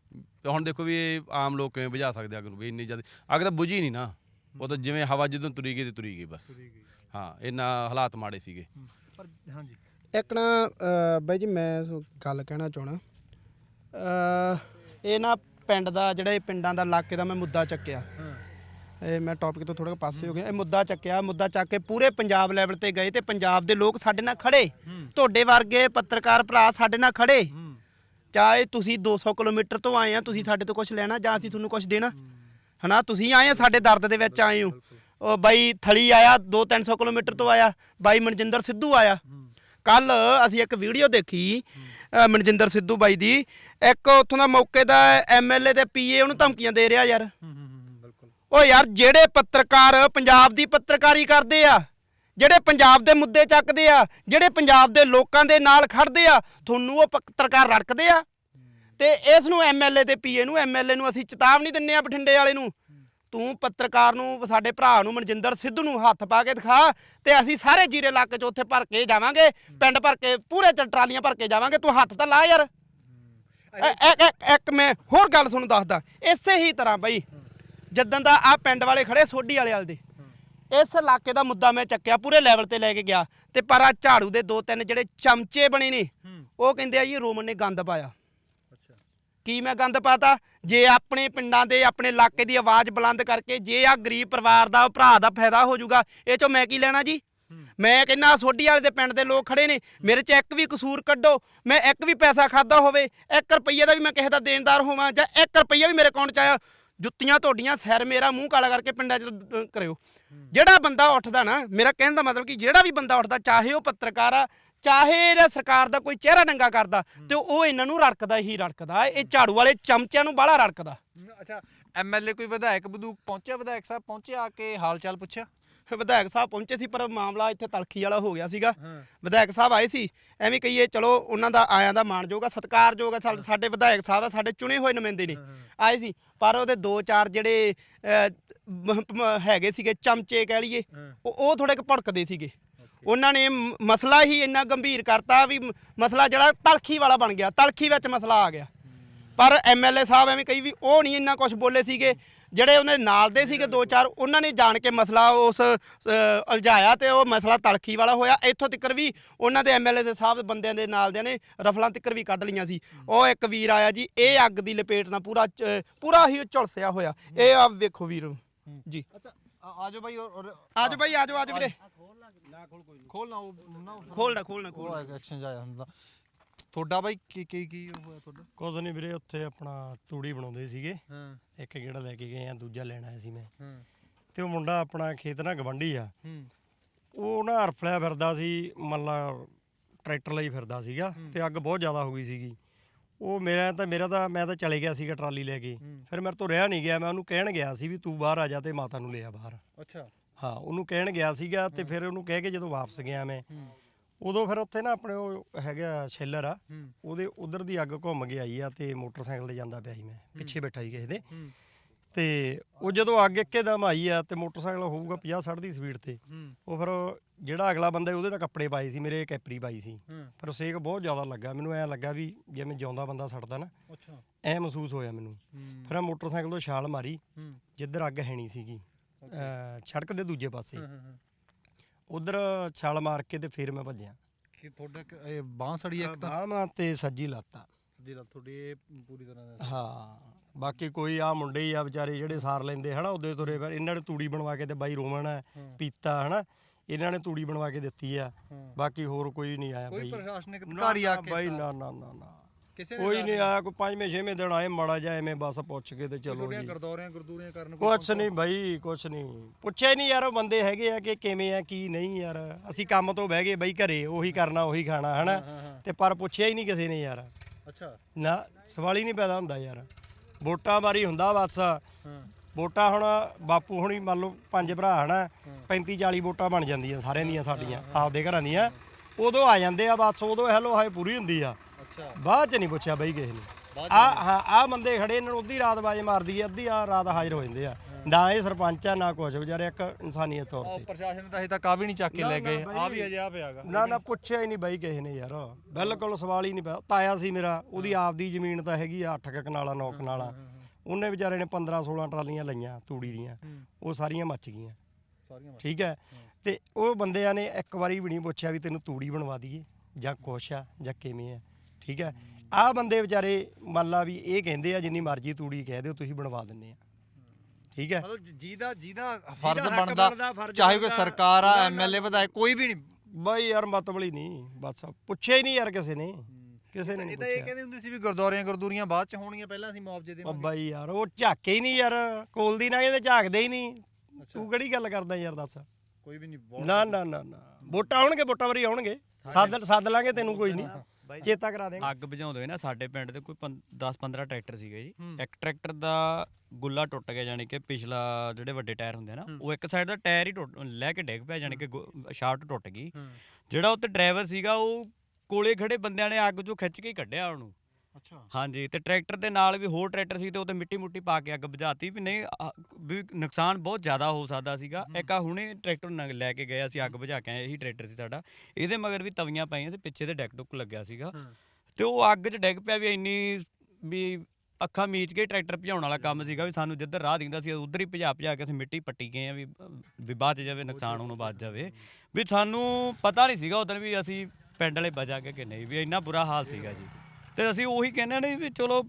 ਤੇ ਹੁਣ ਦੇਖੋ ਵੀ ਇਹ ਆਮ ਲੋਕ ਕਿਵੇਂ ਬੁਝਾ ਸਕਦੇ ਅੱਗ ਨੂੰ ਵੀ ਇੰਨੀ ਜ਼ਿਆਦਾ ਅੱਗ ਤਾਂ ਬੁਝੀ ਨਹੀਂ ਨਾ। ਉਹ ਤਾਂ ਜਿਵੇਂ ਹਵਾ ਜਦੋਂ ਤੁਰੀ ਗਈ ਤੇ ਤੁਰੀ ਗਈ ਬਸ। ਹਾਂ ਇਹਨਾਂ ਹਾਲਾਤ ਮਾੜੇ ਸੀਗੇ। ਪਰ ਹਾਂਜੀ। ਇੱਕ ਨਾ ਬਾਈ ਜੀ ਮੈਂ ਸੋ ਗੱਲ ਕਹਿਣਾ ਚਾਹਣਾ ਇਹ ਨਾ ਪਿੰਡ ਦਾ ਜਿਹੜਾ ਇਹ ਪਿੰਡਾਂ ਦਾ ਇਲਾਕੇ ਦਾ ਮੈਂ ਮੁੱਦਾ ਚੱਕਿਆ। ਇਹ ਮੈਂ ਟੌਪਿਕ ਤੋਂ ਥੋੜਾ ਪਾਸੇ ਹੋ ਗਿਆ। ਇਹ ਮੁੱਦਾ ਚੱਕਿਆ ਮੁੱਦਾ ਚੱਕ ਕੇ ਪੂਰੇ ਪੰਜਾਬ ਲੈਵਲ ਤੇ ਗਏ ਤੇ ਪੰਜਾਬ ਦੇ ਲੋਕ ਸਾਡੇ ਨਾਲ ਖੜੇ। ਤੁਹਾਡੇ ਵਰਗੇ ਪੱਤਰਕਾਰ ਭਰਾ ਸਾਡੇ ਨਾਲ ਖੜੇ। ਚਾਹੇ ਤੁਸੀਂ 200 ਕਿਲੋਮੀਟਰ ਤੋਂ ਆਏ ਆ ਤੁਸੀਂ ਸਾਡੇ ਤੋਂ ਕੁਝ ਲੈਣਾ ਜਾਂ ਅਸੀਂ ਤੁਹਾਨੂੰ ਕੁਝ ਦੇਣਾ। ਹਨਾ ਤੁਸੀਂ ਆਏ ਆ ਸਾਡੇ ਦਰਦ ਦੇ ਵਿੱਚ ਆਏ ਹੋ। ਉਹ ਬਾਈ ਥਲੀ ਆਇਆ 2-300 ਕਿਲੋਮੀਟਰ ਤੋਂ ਆਇਆ ਬਾਈ ਮਨਜਿੰਦਰ ਸਿੱਧੂ ਆਇਆ। ਕੱਲ ਅਸੀਂ ਇੱਕ ਵੀਡੀਓ ਦੇਖੀ ਮਨਜਿੰਦਰ ਸਿੱਧੂ ਬਾਈ ਦੀ। ਇੱਕ ਉੱਥੋਂ ਦਾ ਮੌਕੇ ਦਾ ਐਮਐਲਏ ਤੇ ਪੀਏ ਉਹਨੂੰ ਧਮਕੀਆਂ ਦੇ ਰਿਹਾ ਯਾਰ। ਓ ਯਾਰ ਜਿਹੜੇ ਪੱਤਰਕਾਰ ਪੰਜਾਬ ਦੀ ਪੱਤਰਕਾਰੀ ਕਰਦੇ ਆ ਜਿਹੜੇ ਪੰਜਾਬ ਦੇ ਮੁੱਦੇ ਚੱਕਦੇ ਆ ਜਿਹੜੇ ਪੰਜਾਬ ਦੇ ਲੋਕਾਂ ਦੇ ਨਾਲ ਖੜਦੇ ਆ ਤੁਹਾਨੂੰ ਉਹ ਪੱਤਰਕਾਰ ਰੜਕਦੇ ਆ? ਤੇ ਇਸ ਨੂੰ ਐਮਐਲਏ ਤੇ ਪੀਏ ਨੂੰ ਐਮਐਲਏ ਨੂੰ ਅਸੀਂ ਚੇਤਾਵਨੀ ਦਿੰਨੇ ਆ ਬਠਿੰਡੇ ਵਾਲੇ ਨੂੰ। ਤੂੰ ਪੱਤਰਕਾਰ ਨੂੰ ਸਾਡੇ ਭਰਾ ਨੂੰ ਮਨਜਿੰਦਰ ਸਿੱਧੂ ਨੂੰ ਹੱਥ ਪਾ ਕੇ ਦਿਖਾ ਤੇ ਅਸੀਂ ਸਾਰੇ ਜੀਰੇ ਇਲਾਕੇ 'ਚ ਉੱਥੇ ਭਰ ਕੇ ਜਾਵਾਂਗੇ ਪਿੰਡ ਭਰ ਕੇ ਪੂਰੇ ਟਰਾਲੀਆਂ ਭਰ ਕੇ ਜਾਵਾਂਗੇ ਤੂੰ ਹੱਥ ਤਾਂ ਲਾ ਯਾਰ। ਇੱਕ ਮੈਂ ਹੋਰ ਗੱਲ ਤੁਹਾਨੂੰ ਦੱਸਦਾ ਇਸੇ ਹੀ ਤਰ੍ਹਾਂ ਬਈ ਜਦੋਂ ਦਾ ਆ ਪਿੰਡ ਵਾਲੇ ਖੜੇ ਸੋਢੀ ਵਾਲੇ ਵਾਲ ਦੇ। ਇਸ ਇਲਾਕੇ ਦਾ ਮੁੱਦਾ ਮੈਂ ਚੱਕਿਆ ਪੂਰੇ ਲੈਵਲ ਤੇ ਲੈ ਕੇ ਗਿਆ। ਤੇ ਪਰ ਆ ਝਾੜੂ ਦੇ ਦੋ ਤਿੰਨ ਜਿਹੜੇ ਚਮਚੇ ਬਣੇ ਨੇ ਉਹ ਕਹਿੰਦੇ ਆ ਜੀ ਰੋਮਨ ਨੇ ਗੰਦ ਪਾਇਆ। ਕੀ ਮੈਂ ਗੰਦ ਪਾਤਾ? ਜੇ ਆਪਣੇ ਪਿੰਡਾਂ ਦੇ ਆਪਣੇ ਇਲਾਕੇ ਦੀ ਆਵਾਜ਼ ਬੁਲੰਦ ਕਰਕੇ ਜੇ ਆ ਗਰੀਬ ਪਰਿਵਾਰ ਦਾ ਭਰਾ ਦਾ ਫਾਇਦਾ ਹੋ ਜਾਊਗਾ ਇਹ ਚੋਂ ਮੈਂ ਕੀ ਲੈਣਾ ਜੀ? ਮੈਂ ਕਹਿੰਦਾ ਸੋਢੀ ਵਾਲੇ ਦੇ ਪਿੰਡ ਦੇ ਲੋਕ ਖੜੇ ਨੇ ਮੇਰੇ 'ਚ ਇੱਕ ਵੀ ਕਸੂਰ ਕੱਢੋ ਮੈਂ ਇੱਕ ਵੀ ਪੈਸਾ ਖਾਦਾ ਹੋਵੇ 1 ਰੁਪਈਏ ਦਾ ਵੀ ਮੈਂ ਕਿਸੇ ਦਾ ਦੇਣਦਾਰ ਹੋਵਾਂ ਜਾਂ 1 ਰੁਪਈਆ ਵੀ ਮੇਰੇ ਅਕਾਊਂਟ 'ਚ ਆਇਆ ਜੁੱਤੀਆਂ ਤੁਹਾਡੀਆਂ ਸਿਰ ਮੇਰਾ ਮੂੰਹ ਕਾਲਾ ਕਰਕੇ ਪਿੰਡਾਂ 'ਚ ਕਰਿਓ। ਜਿਹੜਾ ਬੰਦਾ ਉੱਠਦਾ ਨਾ ਮੇਰਾ ਕਹਿਣ ਦਾ ਮਤਲਬ ਕਿ ਜਿਹੜਾ ਵੀ ਬੰਦਾ ਉੱਠਦਾ ਚਾਹੇ ਉਹ ਪੱਤਰਕਾਰ ਆ ਚਾਹੇ ਇਹਦਾ ਸਰਕਾਰ ਦਾ ਕੋਈ ਚਿਹਰਾ ਨੰਗਾ ਕਰਦਾ ਤੇ ਉਹ ਇਹਨਾਂ ਨੂੰ ਰੜਕਦਾ ਹੀ ਰੜਕਦਾ। ਇਹ ਝਾੜੂ ਵਾਲੇ ਚਮਚਿਆਂ ਨੂੰ ਬਾਹਲਾ ਰੜਕਦਾ। ਅੱਛਾ ਐਮਐਲਏ ਕੋਈ ਵਿਧਾਇਕ ਬਦੂ ਪਹੁੰਚਿਆ? ਵਿਧਾਇਕ ਸਾਹਿਬ ਪਹੁੰਚਿਆ ਆ ਕੇ ਹਾਲ ਚਾਲ ਪੁੱਛਿਆ? ਵਿਧਾਇਕ ਸਾਹਿਬ ਪਹੁੰਚੇ ਸੀ ਪਰ ਮਾਮਲਾ ਇੱਥੇ ਤਲਖੀ ਵਾਲਾ ਹੋ ਗਿਆ ਸੀਗਾ। ਵਿਧਾਇਕ ਸਾਹਿਬ ਆਏ ਸੀ ਐਵੇਂ ਕਹੀਏ ਚਲੋ ਉਹਨਾਂ ਦਾ ਆਇਆਂ ਦਾ ਮਾਣਯੋਗ ਆ ਸਤਿਕਾਰਯੋਗ ਆ ਸਾਡੇ- ਸਾਡੇ ਵਿਧਾਇਕ ਸਾਹਿਬ ਆ ਸਾਡੇ ਚੁਣੇ ਹੋਏ ਨੁਮਾਇੰਦੇ ਨੇ। ਆਏ ਸੀ ਪਰ ਉਹਦੇ ਦੋ ਚਾਰ ਜਿਹੜੇ ਅਹ, ਮ- ਮ- ਹੈਗੇ ਸੀਗੇ ਚਮਚੇ ਕਹਿ ਲਈਏ ਉਹ ਉਹ ਥੋੜੇ ਕੁ ਭੜਕਦੇ ਸੀਗੇ। ਉਹਨਾਂ ਨੇ ਮ- ਮਸਲਾ ਹੀ ਇੰਨਾ ਗੰਭੀਰ ਕਰਤਾ ਵੀ ਮ- ਮਸਲਾ ਜਿਹੜਾ ਤਲਖੀ ਵਾਲਾ ਬਣ ਗਿਆ ਤਲਖੀ ਵਿੱਚ ਮਸਲਾ ਆ ਗਿਆ। ਪਰ ਐਮਐਲਏ ਸਾਹਿਬ ਐਵੇਂ ਕਹੀ ਵੀ ਉਹ ਨਹੀਂ ਇੰਨਾ ਕੁਝ ਬੋਲੇ ਸੀਗੇ ਜਿਹੜੇ ਉਹਨੇ ਨਾਲ ਦੇ ਸੀਗੇ ਦੋ ਚਾਰ ਉਹਨਾਂ ਨੇ ਜਾਣ ਕੇ ਮਸਲਾ ਉਸ ਉਲਝਾਇਆ ਤੇ ਉਹ ਮਸਲਾ ਤਲਖੀ ਵਾਲਾ ਹੋਇਆ। ਇੱਥੋਂ ਤੱਕ ਵੀ ਉਹਨਾਂ ਦੇ ਐਮਐਲਏ ਦੇ ਸਾਹਿਬ ਬੰਦਿਆਂ ਦੇ ਨਾਲ ਦੇ ਨੇ ਰਫਲਾਂ ਤੱਕ ਵੀ ਕੱਢ ਲਈਆਂ ਸੀ। ਉਹ ਇੱਕ ਵੀਰ ਆਇਆ ਜੀ ਇਹ ਅੱਗ ਦੀ ਲਪੇਟ ਨਾਲ ਪੂਰਾ ਪੂਰਾ ਹੀ ਝੁਲਸਿਆ ਹੋਇਆ। ਇਹ ਆ ਵੇਖੋ ਵੀਰ। ਜੀ। ਅੱਛਾ ਆਜੋ ਬਾਈ ਔਰ ਆਜੋ ਬਾਈ ਆਜੋ ਆਜੋ ਵੀਰੇ। ਖੋਲਣਾ ਉਹ ਨਾ ਖੋਲਣਾ ਖੋਲਣਾ ਖੋਲ ਉਹ ਐਕਸ਼ਨ ਜਾਇਆ ਹੁੰਦਾ। ਤੁਹਾਡਾ ਬਾਈ ਕੀ ਕੀ ਕੀ ਹੋਇਆ ਤੁਹਾਡਾ? ਕੁਝ ਨਹੀਂ ਵੀਰੇ ਉੱਥੇ ਆਪਣਾ ਤੂੜੀ ਬਣਾਉਂਦੇ ਸੀਗੇ। ਹਾਂ। ਇੱਕ ਗੇੜਾ ਲੈ ਕੇ ਗਏ ਆ ਦੂਜਾ ਲੈਣ ਆਇਆ ਸੀ ਮੈਂ। ਹਾਂ। ਤੇ ਉਹ ਮੁੰਡਾ ਆਪਣਾ ਖੇਤ ਨਾਲ ਗਵੰਡੀ ਆ। ਹੂੰ। ਉਹ ਨਾ ਹਰਫਲਿਆ ਫਿਰਦਾ ਸੀ ਮੱਲਾ ਟਰੈਕਟਰ ਲਈ ਫਿਰਦਾ ਸੀਗਾ ਤੇ ਅੱਗ ਬਹੁਤ ਜ਼ਿਆਦਾ ਹੋ ਗਈ ਸੀਗੀ। ਉਹ ਮੇਰਾ ਤਾਂ ਮੇਰਾ ਤਾਂ ਮੈਂ ਤਾਂ ਚਲੇ ਗਿਆ ਸੀਗਾ ਟਰਾਲੀ ਲੈ ਕੇ। ਫਿਰ ਮੇਰੇ ਤੋਂ ਰਿਹਾ ਨਹੀਂ ਗਿਆ ਮੈਂ ਉਹਨੂੰ ਕਹਿਣ ਗਿਆ ਸੀ ਵੀ ਤੂੰ ਬਾਹਰ ਆ ਜਾ ਤੇ ਮਾਤਾ ਨੂੰ ਲੈ ਆ ਬਾਹਰ। ਅੱਛਾ। ਹਾਂ ਉਹਨੂੰ ਕਹਿਣ ਗਿਆ ਸੀਗਾ ਤੇ ਫਿਰ ਉਹਨੂੰ ਕਹਿ ਕੇ ਜਦੋਂ ਵਾਪਸ ਗਿਆ ਮੈਂ ਉਦੋਂ ਫਿਰ ਉੱਥੇ ਨਾ ਆਪਣੇ ਉਹ ਹੈਗਾ ਸ਼ੈਲਰ ਆ ਉਹਦੇ ਉਧਰ ਦੀ ਅੱਗ ਘੁੰਮ ਕੇ ਆਈ ਆ ਤੇ ਮੋਟਰਸਾਈਕਲ ਤੇ ਜਾਂਦਾ ਪਿਆ ਸੀ ਮੈਂ ਪਿੱਛੇ ਬੈਠਾ ਸੀ ਕਿਸੇ ਦੇ। ਤੇ ਉਹ ਜਦੋਂ ਅੱਗ ਇੱਕਦਮ ਆਈ ਆ ਤੇ ਮੋਟਰਸਾਈਕਲ ਹੋਊਗਾ 50 60 ਦੀ ਸਪੀਡ ਤੇ ਉਹ ਫਿਰ ਜਿਹੜਾ ਅਗਲਾ ਬੰਦਾ ਸੀ, ਉਹਦੇ ਤਾਂ ਕੱਪੜੇ ਪਾਏ ਸੀ ਮੇਰੇ ਕੈਪਰੀ ਪਾਈ ਸੀ। ਪਰ ਉਹ ਸੇਕ ਬਹੁਤ ਜ਼ਿਆਦਾ ਲੱਗਾ ਮੈਨੂੰ ਐ ਲੱਗਾ ਵੀ ਜਿਵੇਂ ਜਿਉਂਦਾ ਬੰਦਾ ਸੜਦਾ ਨਾ ਅੱਛਾ। ਐ ਮਹਿਸੂਸ ਹੋਇਆ ਮੈਨੂੰ। ਫਿਰ ਮੈਂ ਮੋਟਰਸਾਈਕਲ ਤੋਂ ਛਾਲ ਮਾਰੀ ਜਿੱਧਰ ਅੱਗ ਹੈਣੀ ਸੀਗੀ ਅਹ ਸੜਕ ਦੇ ਦੂਜੇ ਪਾਸੇ। ਉਧਰ ਛਾਲ ਮਾਰ ਕੇ ਤੇ ਫਿਰ ਮੈਂ ਭੱਜਿਆ। ਕਿ ਤੁਹਾਡਾ ਕ- ਇਹ ਬਾਂਹ ਸੜੀ ਇੱਕ ਤਾਂ? ਬਾਹਾਂ ਤੇ ਸੱਜੀ ਲੱਤਾ ਜਿਹੜਾ ਤੁਹਾਡੀ ਇਹ ਪੂਰੀ ਤਰ੍ਹਾਂ ਦਾ ਹਾਂ ਬਾਕੀ ਕੋਈ ਆ ਮੁੰਡੇ ਹੀ ਆ ਵਿਚਾਰੇ ਜਿਹੜੇ ਸਾਰ ਲੈਂਦੇ ਹਨਾ ਉਹਦੇ ਤੁਰੇ ਫਿਰ। ਇਹਨਾਂ ਨੇ ਤੂੜੀ ਬਣਵਾ ਕੇ ਤੇ ਬਾਈ ਰੋਮਨ ਹੈ। ਪੀਤਾ ਹਨਾ। ਇਹਨਾਂ ਨੇ ਤੂੜੀ ਬਣਵਾ ਕੇ ਦਿੱਤੀ ਆ। ਬਾਕੀ ਹੋਰ ਕੋਈ ਨਹੀਂ ਆਇਆ ਕੋਈ ਬਾਈ। ਪ੍ਰਸ਼ਾਸਨਿਕ ਅਧਿਕਾਰੀ ਆ ਕੇ ਬਾਈ ਨਾ ਨਾ ਨਾ ਨਾ। ਕਿਸੇ ਨੇ ਕੋਈ ਨਹੀਂ ਆਇਆ ਕੋਈ ਪੰਜਵੇਂ ਛੇਵੇਂ ਦਿਨ ਆਏ ਮਾੜਾ ਜਿਹਾ ਐਵੇਂ ਬਸ ਪੁੱਛ ਕੇ ਤੇ ਚਲੋ ਜੀ। ਗਰਦੌਰਿਆਂ ਗੁਰਦੂਰੀਆਂ ਕਰਨ ਕੋਈ ਕੁਛ ਨਹੀਂ ਬਾਈ ਕੁਛ ਨਹੀਂ। ਪੁੱਛਿਆ ਨਹੀਂ ਯਾਰ ਉਹ ਬੰਦੇ ਹੈਗੇ ਆ ਕਿ ਕਿਵੇਂ ਆ ਕੀ ਨਹੀਂ ਯਾਰ। ਅਸੀਂ ਕੰਮ ਤੋਂ ਬਹਿ ਗਏ ਬਾਈ ਘਰੇ ਉਹੀ ਕਰਨਾ ਉਹੀ ਖਾਣਾ ਹਨਾ? ਤੇ ਪਰ ਪੁੱਛਿਆ ਹੀ ਨਹੀਂ ਕਿਸੇ ਨੇ ਯਾਰ। ਅੱਛਾ। ਨਾ ਸਵਾਲ ਹੀ ਨਹੀਂ ਪੈਦਾ ਹੁੰਦਾ ਯਾਰ। ਵੋਟਾਂ ਵਾਰੀ ਹੁੰਦਾ ਬਸ। ਹਾਂ। ਵੋਟਾਂ ਹੁਣ ਬਾਪੂ ਹੁਣੀ ਮੰਨ ਲਓ ਪੰਜ ਭਰਾ ਹਨਾ? 35 40 ਵੋਟਾਂ ਬਣ ਜਾਂਦੀਆਂ ਸਾਰਿਆਂ ਦੀਆਂ ਸਾਡੀਆਂ ਆਪਦੇ ਘਰਾਂ ਦੀਆਂ। ਉਦੋਂ ਆ ਜਾਂਦੇ ਆ ਬਸ ਉਦੋਂ ਹੈਲੋ ਹਾਏ ਪੂਰੀ ਹੁੰਦੀ ਆ। ਅੱਛਾ। ਬਾਅਦ ਚ ਨਹੀਂ ਪੁੱਛਿਆ ਬਾਈ ਕਿਸੇ ਨੇ। ਆ ਹਾਂ ਆ ਬੰਦੇ ਖੜੇ ਇਹਨਾਂ ਨੂੰ ਅੱਧੀ ਰਾਤ ਬਾਜੇ ਮਾਰਦੀ ਆ ਅੱਧੀ ਆ ਰਾਤ ਹਾਜ਼ਰ ਹੋ ਜਾਂਦੇ ਆ। ਨਾ ਇਹ ਸਰਪੰਚ ਆ ਨਾ ਕੁਛ ਵਿਚਾਰੇ ਇੱਕ ਇਨਸਾਨੀਅਤ ਤੌਰ ਤੇ। ਪ੍ਰਸ਼ਾਸਨ ਤਾਂ ਹਜੇ ਤੱਕ ਆ ਵੀ ਨਹੀਂ ਚੱਕ ਕੇ ਲੈ ਗਏ। ਆ ਵੀ ਅਜੇ ਆ ਪਿਆਗਾ ਨਾ ਨਾ ਪੁੱਛਿਆ ਹੀ ਨਹੀਂ ਬਾਈ ਕਿਸੇ ਨੇ ਯਾਰ। ਬਿਲਕੁਲ ਸਵਾਲ ਹੀ ਨਹੀਂ ਪਿਆ। ਤਾਇਆ ਸੀ ਮੇਰਾ ਉਹਦੀ ਆਪਦੀ ਜ਼ਮੀਨ ਤਾਂ ਹੈਗੀ ਆ 8 ਕਨਾਲਾ 9 ਕਨਾਲਾ ਉਹਨੇ ਵਿਚਾਰੇ ਨੇ 15 16 ਟਰਾਲੀਆਂ ਲਈਆਂ ਤੂੜੀ ਦੀਆਂ। ਉਹ ਸਾਰੀਆਂ ਮੱਚ ਗਈਆਂ। ਸਾਰੀਆਂ ਠੀਕ ਹੈ। ਤੇ ਉਹ ਬੰਦਿਆਂ ਨੇ ਇੱਕ ਵਾਰੀ ਵੀ ਨਹੀਂ ਪੁੱਛਿਆ ਵੀ ਤੈਨੂੰ ਤੂੜੀ ਬਣਵਾ ਦਈਏ ਜਾਂ ਕੁਛ ਆ ਜਾਂ ਕਿਵੇਂ ਆ। ਠੀਕ ਹੈ? ਆਹ ਬੰਦੇ ਵਿਚਾਰੇ ਮੰਨ ਲਾ ਵੀ ਇਹ ਕਹਿੰਦੇ ਆ ਜਿੰਨੀ ਮਰਜ਼ੀ ਤੂੜੀ ਕਹਿ ਦਿਓ ਤੁਸੀਂ ਬਣਵਾ ਦਿੰਨੇ ਆ। ਠੀਕ ਹੈ? ਮਤਲਬ ਜਿਹਦਾ ਜਿਹਦਾ ਫਰਜ਼ ਹੱਕ ਬਣਦਾ ਬਣਦਾ, ਫਰਜ਼ ਚਾਹੇ ਕੋਈ ਬਣਦਾ। ਸਰਕਾਰ ਆ ਐਮਐਲਏ ਵਿਧਾਇਕ ਕੋਈ ਵੀ ਨਹੀਂ। ਬਾਈ ਯਾਰ ਮਤਬਲੀ ਨਹੀਂ ਬਸ। ਪੁੱਛਿਆ ਹੀ ਨਹੀਂ ਯਾਰ ਕਿਸੇ ਨੇ। ਕਿਸੇ ਨੇ ਨਹੀਂ ਇਹ ਤਾਂ ਇਹ ਪੁੱਛਿਆ। ਕਹਿੰਦੇ ਹੁੰਦੇ ਸੀ ਵੀ ਗੁਰਦੌਰਿਆਂ ਗੁਰਦੂਰੀਆਂ ਬਾਅਦ ਚ ਹੋਣਗੀਆਂ ਪਹਿਲਾਂ ਅਸੀਂ ਮੁਆਵਜ਼ੇ ਉਹ ਦੇਵਾਂਗੇ ਬਾਈ ਯਾਰ ਉਹ ਝਾਕੇ ਹੀ ਨਹੀਂ ਯਾਰ ਕੋਲ ਦੀ ਨਾ ਇਹਦੇ ਝਾਕਦੇ ਹੀ ਨਹੀਂ। ਤੂੰ ਕਿਹੜੀ ਗੱਲ ਕਰਦਾ ਯਾਰ ਦੱਸ? ਕੋਈ ਵੀ ਨਹੀਂ ਨਾ ਨਾ ਨਾ ਨਾ। ਵੋਟਾਂ ਆਉਣਗੇ ਵੋਟਾਂ ਵਾਰੀ ਆਉਣਗੇ। ਸੱਦ ਸੱਦ ਲਾਂਗੇ ਤੈਨੂੰ ਕੋਈ ਨਹੀਂ। ਚੇਤਾ ਕਰਾ ਦੇਗਾ ਅੱਗ ਬੁਝਾਉਂਦੇ ਹੋਏ ਨਾ ਸਾਡੇ ਪਿੰਡ ਦੇ ਕੋਈ 10 15 ਟਰੈਕਟਰ ਸੀਗੇ ਜੀ। ਇੱਕ ਟਰੈਕਟਰ ਦਾ ਗੁੱਲਾ ਟੁੱਟ ਗਿਆ ਜਾਨੀ ਕਿ ਪਿਛਲਾ ਜਿਹੜੇ ਵੱਡੇ ਟਾਇਰ ਹੁੰਦੇ ਆ ਨਾ ਉਹ ਇੱਕ ਸਾਈਡ ਦਾ ਟਾਇਰ ਹੀ ਟੁੱਟ ਲੈ ਕੇ ਡਿੱਗ ਪਿਆ ਜਾਨੀ ਕਿ ਸ਼ਾਫਟ ਟੁੱਟ ਗਈ। ਜਿਹੜਾ ਉੱਤੇ ਡਰਾਈਵਰ ਸੀਗਾ ਉਹ ਕੋਲੇ ਖੜੇ ਬੰਦਿਆਂ ਨੇ ਅੱਗ ਚੋਂ ਖਿੱਚ ਕੇ ਹੀ ਕੱਢਿਆ ਉਹਨੂੰ। ਅੱਛਾ। ਹਾਂਜੀ ਤੇ ਟਰੈਕਟਰ ਦੇ ਨਾਲ ਵੀ ਹੋਰ ਟਰੈਕਟਰ ਸੀ ਤੇ ਉਹਤੇ ਮਿੱਟੀ ਮੁੱਟੀ ਪਾ ਕੇ ਅੱਗ ਬੁਝਾਤੀ ਵੀ ਨਹੀਂ ਵੀ ਨੁਕਸਾਨ ਬਹੁਤ ਜ਼ਿਆਦਾ ਹੋ ਸਕਦਾ ਸੀਗਾ। ਇੱਕ ਆ ਹੁਣੇ ਟਰੈਕਟਰ ਨਗ- ਲੈ ਕੇ ਗਏ ਅਸੀਂ ਅੱਗ ਬੁਝਾ ਕੇ ਆਏ ਇਹੀ ਟਰੈਕਟਰ ਸੀ ਸਾਡਾ। ਇਹਦੇ ਮਗਰ ਵੀ ਤਵੀਆਂ ਪਾਈਆਂ ਤੇ ਪਿੱਛੇ ਤੇ ਡੈਕ ਡੁੱਕ ਲੱਗਿਆ ਸੀਗਾ। ਤੇ ਉਹ ਅੱਗ 'ਚ ਡਿੱਗ ਪਿਆ ਵੀ ਇੰਨੀ ਵੀ ਅੱਖਾਂ ਮੀਚ ਕੇ ਟਰੈਕਟਰ ਭਜਾਉਣ ਵਾਲਾ ਕੰਮ ਸੀਗਾ ਵੀ ਸਾਨੂੰ ਜਿੱਧਰ ਰਾਹ ਦਿੰਦਾ ਸੀ ਉਧਰ ਹੀ ਭਜਾ ਭਜਾ ਕੇ ਅਸੀਂ ਮਿੱਟੀ ਪੱਟੀ ਗਏ ਆ ਵੀ ਵੀ ਬਾਅਦ 'ਚ ਜਾਵੇ ਨੁਕਸਾਨ ਉਹਨੂੰ ਬਾਅਦ ਜਾਵੇ। ਵੀ ਸਾਨੂੰ ਪਤਾ ਨਹੀਂ ਸੀਗਾ ਉਦੋਂ ਵੀ ਅਸੀਂ ਪਿੰਡ ਵਾਲੇ ਬਚਾਂਗੇ ਕਿ ਨਹੀਂ ਵੀ ਇੰਨਾ ਬੁਰਾ ਹਾਲ ਸੀਗਾ ਜੀ। ਤੇ ਅਸੀਂ ਉਹੀ ਕਹਿੰਦੇ ਨੇ ਵੀ ਚਲੋ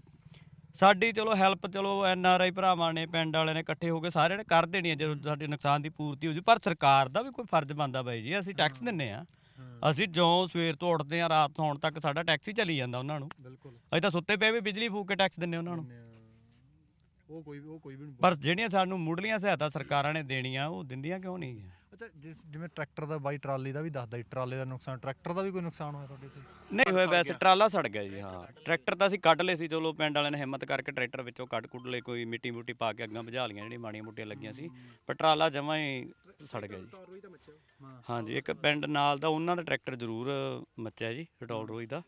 ਸਾਡੀ ਚਲੋ ਹੈਲਪ ਚਲੋ ਐਨ ਆਰ ਆਈ ਭਰਾਵਾਂ ਨੇ ਪਿੰਡ ਵਾਲਿਆਂ ਨੇ ਇਕੱਠੇ ਹੋ ਕੇ ਸਾਰਿਆਂ ਨੇ ਕਰ ਦੇਣੀ ਹੈ ਜਦੋਂ ਸਾਡੇ ਨੁਕਸਾਨ ਦੀ ਪੂਰਤੀ ਹੋ ਜੂ ਪਰ ਸਰਕਾਰ ਦਾ ਵੀ ਕੋਈ ਫਰਜ਼ ਬਣਦਾ ਬਾਈ ਜੀ ਅਸੀਂ ਟੈਕਸ ਦਿੰਨੇ ਆ ਅਸੀਂ ਜਿਉਂ ਸਵੇਰ ਤੋਂ ਉੱਠਦੇ ਆ ਰਾਤ ਸੌਣ ਤੱਕ ਸਾਡਾ ਟੈਕਸ ਹੀ ਚੱਲੀ ਜਾਂਦਾ ਉਹਨਾਂ ਨੂੰ। ਬਿਲਕੁਲ। ਅਸੀਂ ਤਾਂ ਸੁੱਤੇ ਪਏ ਵੀ ਬਿਜਲੀ ਫੂਕ ਕੇ ਟੈਕਸ ਦਿੰਨੇ ਉਹਨਾਂ ਨੂੰ। ਉਹ ਕੋਈ ਉਹ ਕੋਈ ਵੀ ਨਹੀਂ ਪਰ ਜਿਹੜੀਆਂ ਸਾਨੂੰ ਮੁੱਢਲੀਆਂ ਸਹਾਇਤਾ ਸਰਕਾਰਾਂ ਨੇ ਦੇਣੀਆਂ ਉਹ ਦਿੰਦੀਆਂ ਕਿਉਂ ਨਹੀਂ ਹੈ ਅੱਛਾ ਜਿ- ਜਿਵੇਂ ਟਰੈਕਟਰ ਦਾ ਬਾਈ ਟਰਾਲੀ ਦਾ ਵੀ ਦੱਸਦਾ ਸੀ ਟਰਾਲੇ ਦਾ ਨੁਕਸਾਨ ਟਰੈਕਟਰ ਦਾ ਵੀ ਕੋਈ ਨੁਕਸਾਨ ਹੋਇਆ ਤੁਹਾਡੇ ਤੇ ਨਹੀਂ ਹੋਇਆ ਵੈਸੇ ਟਰਾਲਾ ਸੜ ਗਿਆ ਜੀ ਹਾਂ। ਟਰੈਕਟਰ ਤਾਂ ਅਸੀਂ ਕੱਢ ਲਏ ਸੀ ਚਲੋ ਪਿੰਡ ਵਾਲਿਆਂ ਨੇ ਹਿੰਮਤ ਕਰਕੇ ਟਰੈਕਟਰ ਵਿੱਚੋਂ ਕੱਢ ਕੁੱਢ ਲਏ ਕੋਈ ਮਿੱਟੀ ਮੁੱਟੀ ਪਾ ਕੇ ਅੱਗਾਂ ਬੁਝਾ ਲਈਆਂ ਜਿਹੜੀਆਂ ਮਾੜੀਆਂ ਮੁੱਟੀਆਂ ਲੱਗੀਆਂ ਸੀ ਪਰ ਟਰਾਲਾ ਜਮਾਂ ਹੀ ਸੜ ਗਿਆ ਜੀ। ਹਾਂਜੀ ਇੱਕ ਪਿੰਡ ਨਾਲ ਦਾ ਉਹਨਾਂ ਦਾ ਟਰੈਕਟਰ ਜ਼ਰੂਰ ਮੱਚਿਆ ਜੀ ਰਟੋਲ ਰੋਈ ਦਾ।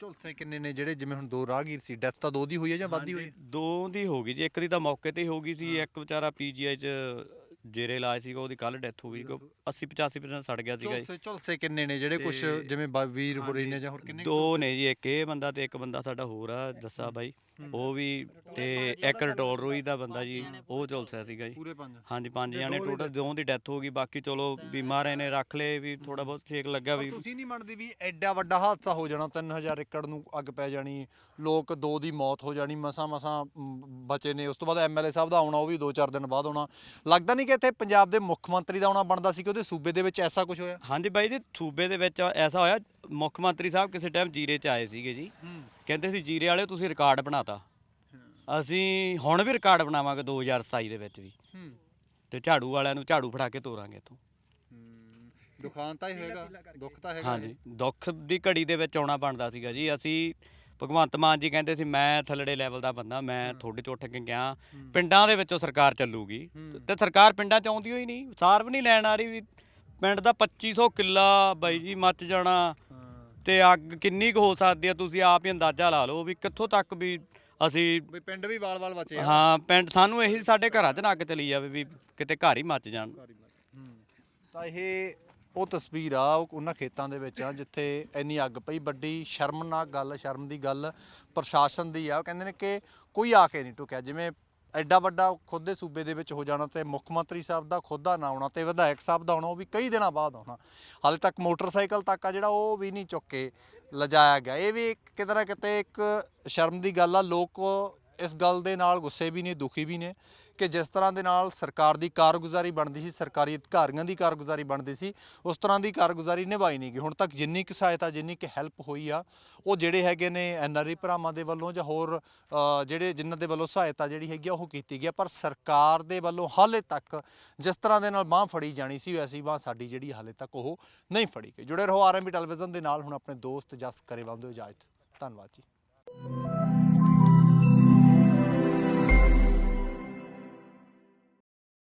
ਝੁਲਸੇ ਕਿੰਨੇ ਨੇ ਜਿਹੜੇ ਜਿਵੇਂ ਹੁਣ ਦੋ ਰਾਹਗੀਰ ਸੀ ਡੈਥ ਤਾਂ ਦੋ ਦੀ ਹੋਈ ਹੈ ਜਾਂ ਵੱਧਦੀ ਹੋਈ? ਦੋ ਦੀ ਹੋ ਗਈ ਜੀ ਇੱਕ ਦੀ ਤਾਂ ਮੌਕੇ ਤੇ ਹੀ ਹੋ ਗਈ ਸੀ ਇੱਕ ਵਿਚਾਰਾ ਪੀਜੀਆਈ ਚ ਜੇਰੇ ਇਲਾਜ ਸੀਗਾ ਉਹਦੀ ਕੱਲ ਡੈਥ ਹੋ ਗਈ 80 85% ਸੜ ਗਿਆ ਸੀਗਾ ਜੀ। ਝੁਲਸੇ ਝੁਲਸੇ ਕਿੰਨੇ ਨੇ ਜਿਹੜੇ ਕੁਝ ਤੇ- ਜਿਵੇਂ ਬਾ- ਵੀਰ ਹੋਰੀ ਨੇ ਜਾਂ ਹੋਰ ਕਿੰਨੇ ਕੁ ਦੋ ਨੇ ਜੀ ਇੱਕ ਇਹ ਬੰਦਾ ਤੇ ਇੱਕ ਬੰਦਾ ਸਾਡਾ ਹੋਰ ਆ ਜੱਸਾ ਬਾਈ। ਉਹ ਵੀ ਤੇ ਇੱਕ ਰਟੋਲ ਰੋਈ ਦਾ ਬੰਦਾ ਜੀ ਉਹ ਝੁਲਸਿਆ ਸੀਗਾ ਜੀ। ਪੂਰੇ ਪੰਜ। ਹਾਂਜੀ ਪੰਜ ਜਾਣੇ ਟੋਟਲ ਦੋ ਦੀ ਡੈਥ ਹੋ ਗਈ ਬਾਕੀ ਚਲੋ ਬਿਮਾਰ ਨੇ ਰੱਖ ਲਏ ਵੀ ਥੋੜਾ ਬਹੁਤ ਛੇਕ ਲੱਗਾ ਵੀ। ਤੁਸੀਂ ਨਹੀਂ ਮੰਨਦੇ ਵੀ ਐਡਾ ਵੱਡਾ ਹਾਦਸਾ ਹੋ ਜਾਣਾ 3000 ਏਕੜ ਨੂੰ ਅੱਗ ਪੈ ਜਾਣੀ ਲੋਕ ਦੋ ਦੀ ਮੌਤ ਹੋ ਜਾਣੀ ਮਸਾ ਮਸਾ ਬਚੇ ਨੇ। ਉਸ ਤੋਂ ਬਾਅਦ ਐਮਐਲਏ ਸਾਹਿਬ ਦਾ ਆਉਣਾ ਉਹ ਵੀ 2-4 ਦਿਨ ਬਾਅਦ ਆਉਣਾ। ਲੱਗਦਾ ਨਹੀਂ ਕਿ ਇੱਥੇ ਪੰਜਾਬ ਦੇ ਮੁੱਖ ਮੰਤਰੀ ਦਾ ਆਉਣਾ ਬਣਦਾ ਸੀ ਕਿ ਉਹਦੇ ਸੂਬੇ ਦੇ ਵਿੱਚ ਐਸਾ ਕੁਝ ਹੋਇਆ? ਹਾਂਜੀ ਬਾਈ ਜੀ ਸੂਬੇ ਦੇ ਵਿੱਚ ਐਸਾ ਹੋਇਆ ਮੁੱਖ ਮੰਤਰੀ ਸਾਹਿਬ ਕਿਸੇ ਟਾਈਮ ਜੀਰੇ 'ਚ ਆਏ ਸੀਗੇ ਜੀ। ਕਹਿੰਦੇ ਸੀ ਜੀਰੇ ਵਾਲੇ ਤੁਸੀਂ ਰਿਕਾਰਡ ਬਣਾਤਾ। ਅਸੀਂ ਹੁਣ ਵੀ ਰਿਕਾਰਡ ਬਣਾਵਾਂਗੇ 2027 ਦੇ ਵਿੱਚ ਵੀ। ਤੇ ਝਾੜੂ ਵਾਲਿਆਂ ਨੂੰ ਝਾੜੂ ਫੜਾ ਕੇ ਤੋਰਾਂਗੇ ਇੱਥੋਂ। ਦੁਕਾਨ ਤਾਂ ਹੀ ਹੋਏਗਾ ਦੁੱਖ ਤਾਂ ਹੈਗਾ। ਹਾਂਜੀ। ਦੁੱਖ ਦੀ ਘੜੀ ਦੇ ਵਿੱਚ ਆਉਣਾ ਬਣਦਾ ਸੀਗਾ ਜੀ। ਅਸੀਂ ਭਗਵੰਤ ਮਾਨ ਜੀ ਕਹਿੰਦੇ ਸੀ ਮੈਂ ਥੱਲੜੇ ਲੈਵਲ ਦਾ ਬੰਦਾ ਮੈਂ ਤੁਹਾਡੇ ਤੋਂ ਉੱਠ ਕੇ ਗਿਆ। ਪਿੰਡਾਂ ਦੇ ਵਿੱਚੋਂ ਸਰਕਾਰ ਚੱਲੂਗੀ। ਤੇ ਸਰਕਾਰ ਪਿੰਡਾਂ ਚ ਆਉਂਦੀ ਹੋਈ ਨਹੀਂ। ਸਾਰ ਵੀ ਨਹੀਂ ਲੈਣ ਆ ਰਹੀ ਵੀ। ਪਿੰਡ ਦਾ 2500 ਕਿੱਲਾ ਬਾਈ ਜੀ ਮੱਚ ਜਾਣਾ। ਤੇ ਅੱਗ ਕਿੰਨੀ ਕੁ ਹੋ ਸਕਦੀ ਆ ਤੁਸੀਂ ਆਪ ਹੀ ਅੰਦਾਜ਼ਾ ਲਾ ਲਓ ਵੀ ਕਿੱਥੋਂ ਤੱਕ ਵੀ ਅਸੀਂ ਵੀ ਪਿੰਡ ਵੀ ਵਾਲ-ਵਾਲ ਬਚੇ ਆ। ਹਾਂ ਪਿੰਡ ਸਾਨੂੰ ਇਹੀ ਸਾਡੇ ਘਰਾਂ 'ਚ ਨਾ ਅੱਗ ਚਲੀ ਜਾਵੇ ਵੀ ਕਿਤੇ ਘਰ ਹੀ ਮੱਚ ਜਾਣ। ਤਾਂ ਇਹ ਉਹ ਤਸਵੀਰ ਆ ਉਹ ਉਹਨਾਂ ਖੇਤਾਂ ਦੇ ਵਿੱਚ ਆ ਜਿੱਥੇ ਇੰਨੀ ਅੱਗ ਪਈ ਵੱਡੀ ਸ਼ਰਮਨਾਕ ਗੱਲ ਸ਼ਰਮ ਦੀ ਗੱਲ ਪ੍ਰਸ਼ਾਸਨ ਦੀ ਆ। ਉਹ ਕਹਿੰਦੇ ਨੇ ਕਿ ਕੋਈ ਆ ਕੇ ਨਹੀਂ ਟੁਕਿਆ। ਜਿਵੇਂ ਐਡਾ ਵੱਡਾ ਖੁਦ ਦੇ ਸੂਬੇ ਦੇ ਵਿੱਚ ਹੋ ਜਾਣਾ ਤੇ ਮੁੱਖ ਮੰਤਰੀ ਸਾਹਿਬ ਦਾ ਖੁਦ ਦਾ ਨਾ ਆਉਣਾ ਤੇ ਵਿਧਾਇਕ ਸਾਹਿਬ ਦਾ ਆਉਣਾ, ਉਹ ਵੀ ਕਈ ਦਿਨਾਂ ਬਾਅਦ ਆਉਣਾ। ਹਾਲੇ ਤੱਕ ਮੋਟਰਸਾਈਕਲ ਤੱਕ ਆ ਜਿਹੜਾ, ਉਹ ਵੀ ਨਹੀਂ ਚੁੱਕ ਕੇ ਲਿਜਾਇਆ ਗਿਆ। ਇਹ ਵੀ ਇੱਕ ਕਿਤੇ ਨਾ ਕਿਤੇ ਇੱਕ ਸ਼ਰਮ ਦੀ ਗੱਲ ਆ। ਲੋਕ ਇਸ ਗੱਲ ਦੇ ਨਾਲ ਗੁੱਸੇ ਵੀ ਨੇ, ਦੁਖੀ ਵੀ ਨੇ। ਕਿ ਜਿਸ ਤਰ੍ਹਾਂ ਦੇ ਨਾਲ ਸਰਕਾਰ ਦੀ ਕਾਰਗੁਜ਼ਾਰੀ ਬਣਦੀ ਸੀ, ਸਰਕਾਰੀ ਅਧਿਕਾਰੀਆਂ ਦੀ ਕਾਰਗੁਜ਼ਾਰੀ ਬਣਦੀ ਸੀ, ਉਸ ਤਰ੍ਹਾਂ ਦੀ ਕਾਰਗੁਜ਼ਾਰੀ ਨਿਭਾਈ ਨਹੀਂ ਗਈ। ਹੁਣ ਤੱਕ ਜਿੰਨੀ ਕੁ ਸਹਾਇਤਾ, ਜਿੰਨੀ ਕੁ ਹੈਲਪ ਹੋਈ ਆ, ਉਹ ਜਿਹੜੇ ਹੈਗੇ ਨੇ ਐਨਆਰਆਈ ਭਰਾਵਾਂ ਦੇ ਵੱਲੋਂ ਜਾਂ ਹੋਰ ਜਿਹੜੇ ਜਿਨ੍ਹਾਂ ਦੇ ਵੱਲੋਂ ਸਹਾਇਤਾ ਜਿਹੜੀ ਹੈਗੀ ਆ, ਉਹ ਕੀਤੀ ਗਈ ਪਰ ਸਰਕਾਰ ਦੇ ਵੱਲੋਂ ਹਾਲੇ ਤੱਕ ਜਿਸ ਤਰ੍ਹਾਂ ਦੇ ਨਾਲ ਬਾਹ ਫੜੀ ਜਾਣੀ ਸੀ, ਵੈਸੀ ਬਾਹ ਸਾਡੀ ਜਿਹੜੀ ਹਾਲੇ ਤੱਕ ਉਹ ਨਹੀਂ ਫੜੀ ਗਈ। ਜੁੜੇ ਰਹੋ ਆਰਐਮਬੀ ਟੈਲੀਵਿਜ਼ਨ ਦੇ ਨਾਲ, ਹੁਣ ਆਪਣੇ ਦੋਸਤ ਜਸ ਕਰੇਵਾਲ ਦੇ ਇਜਾਜ਼ਤ ਧੰਨਵਾਦ ਜੀ।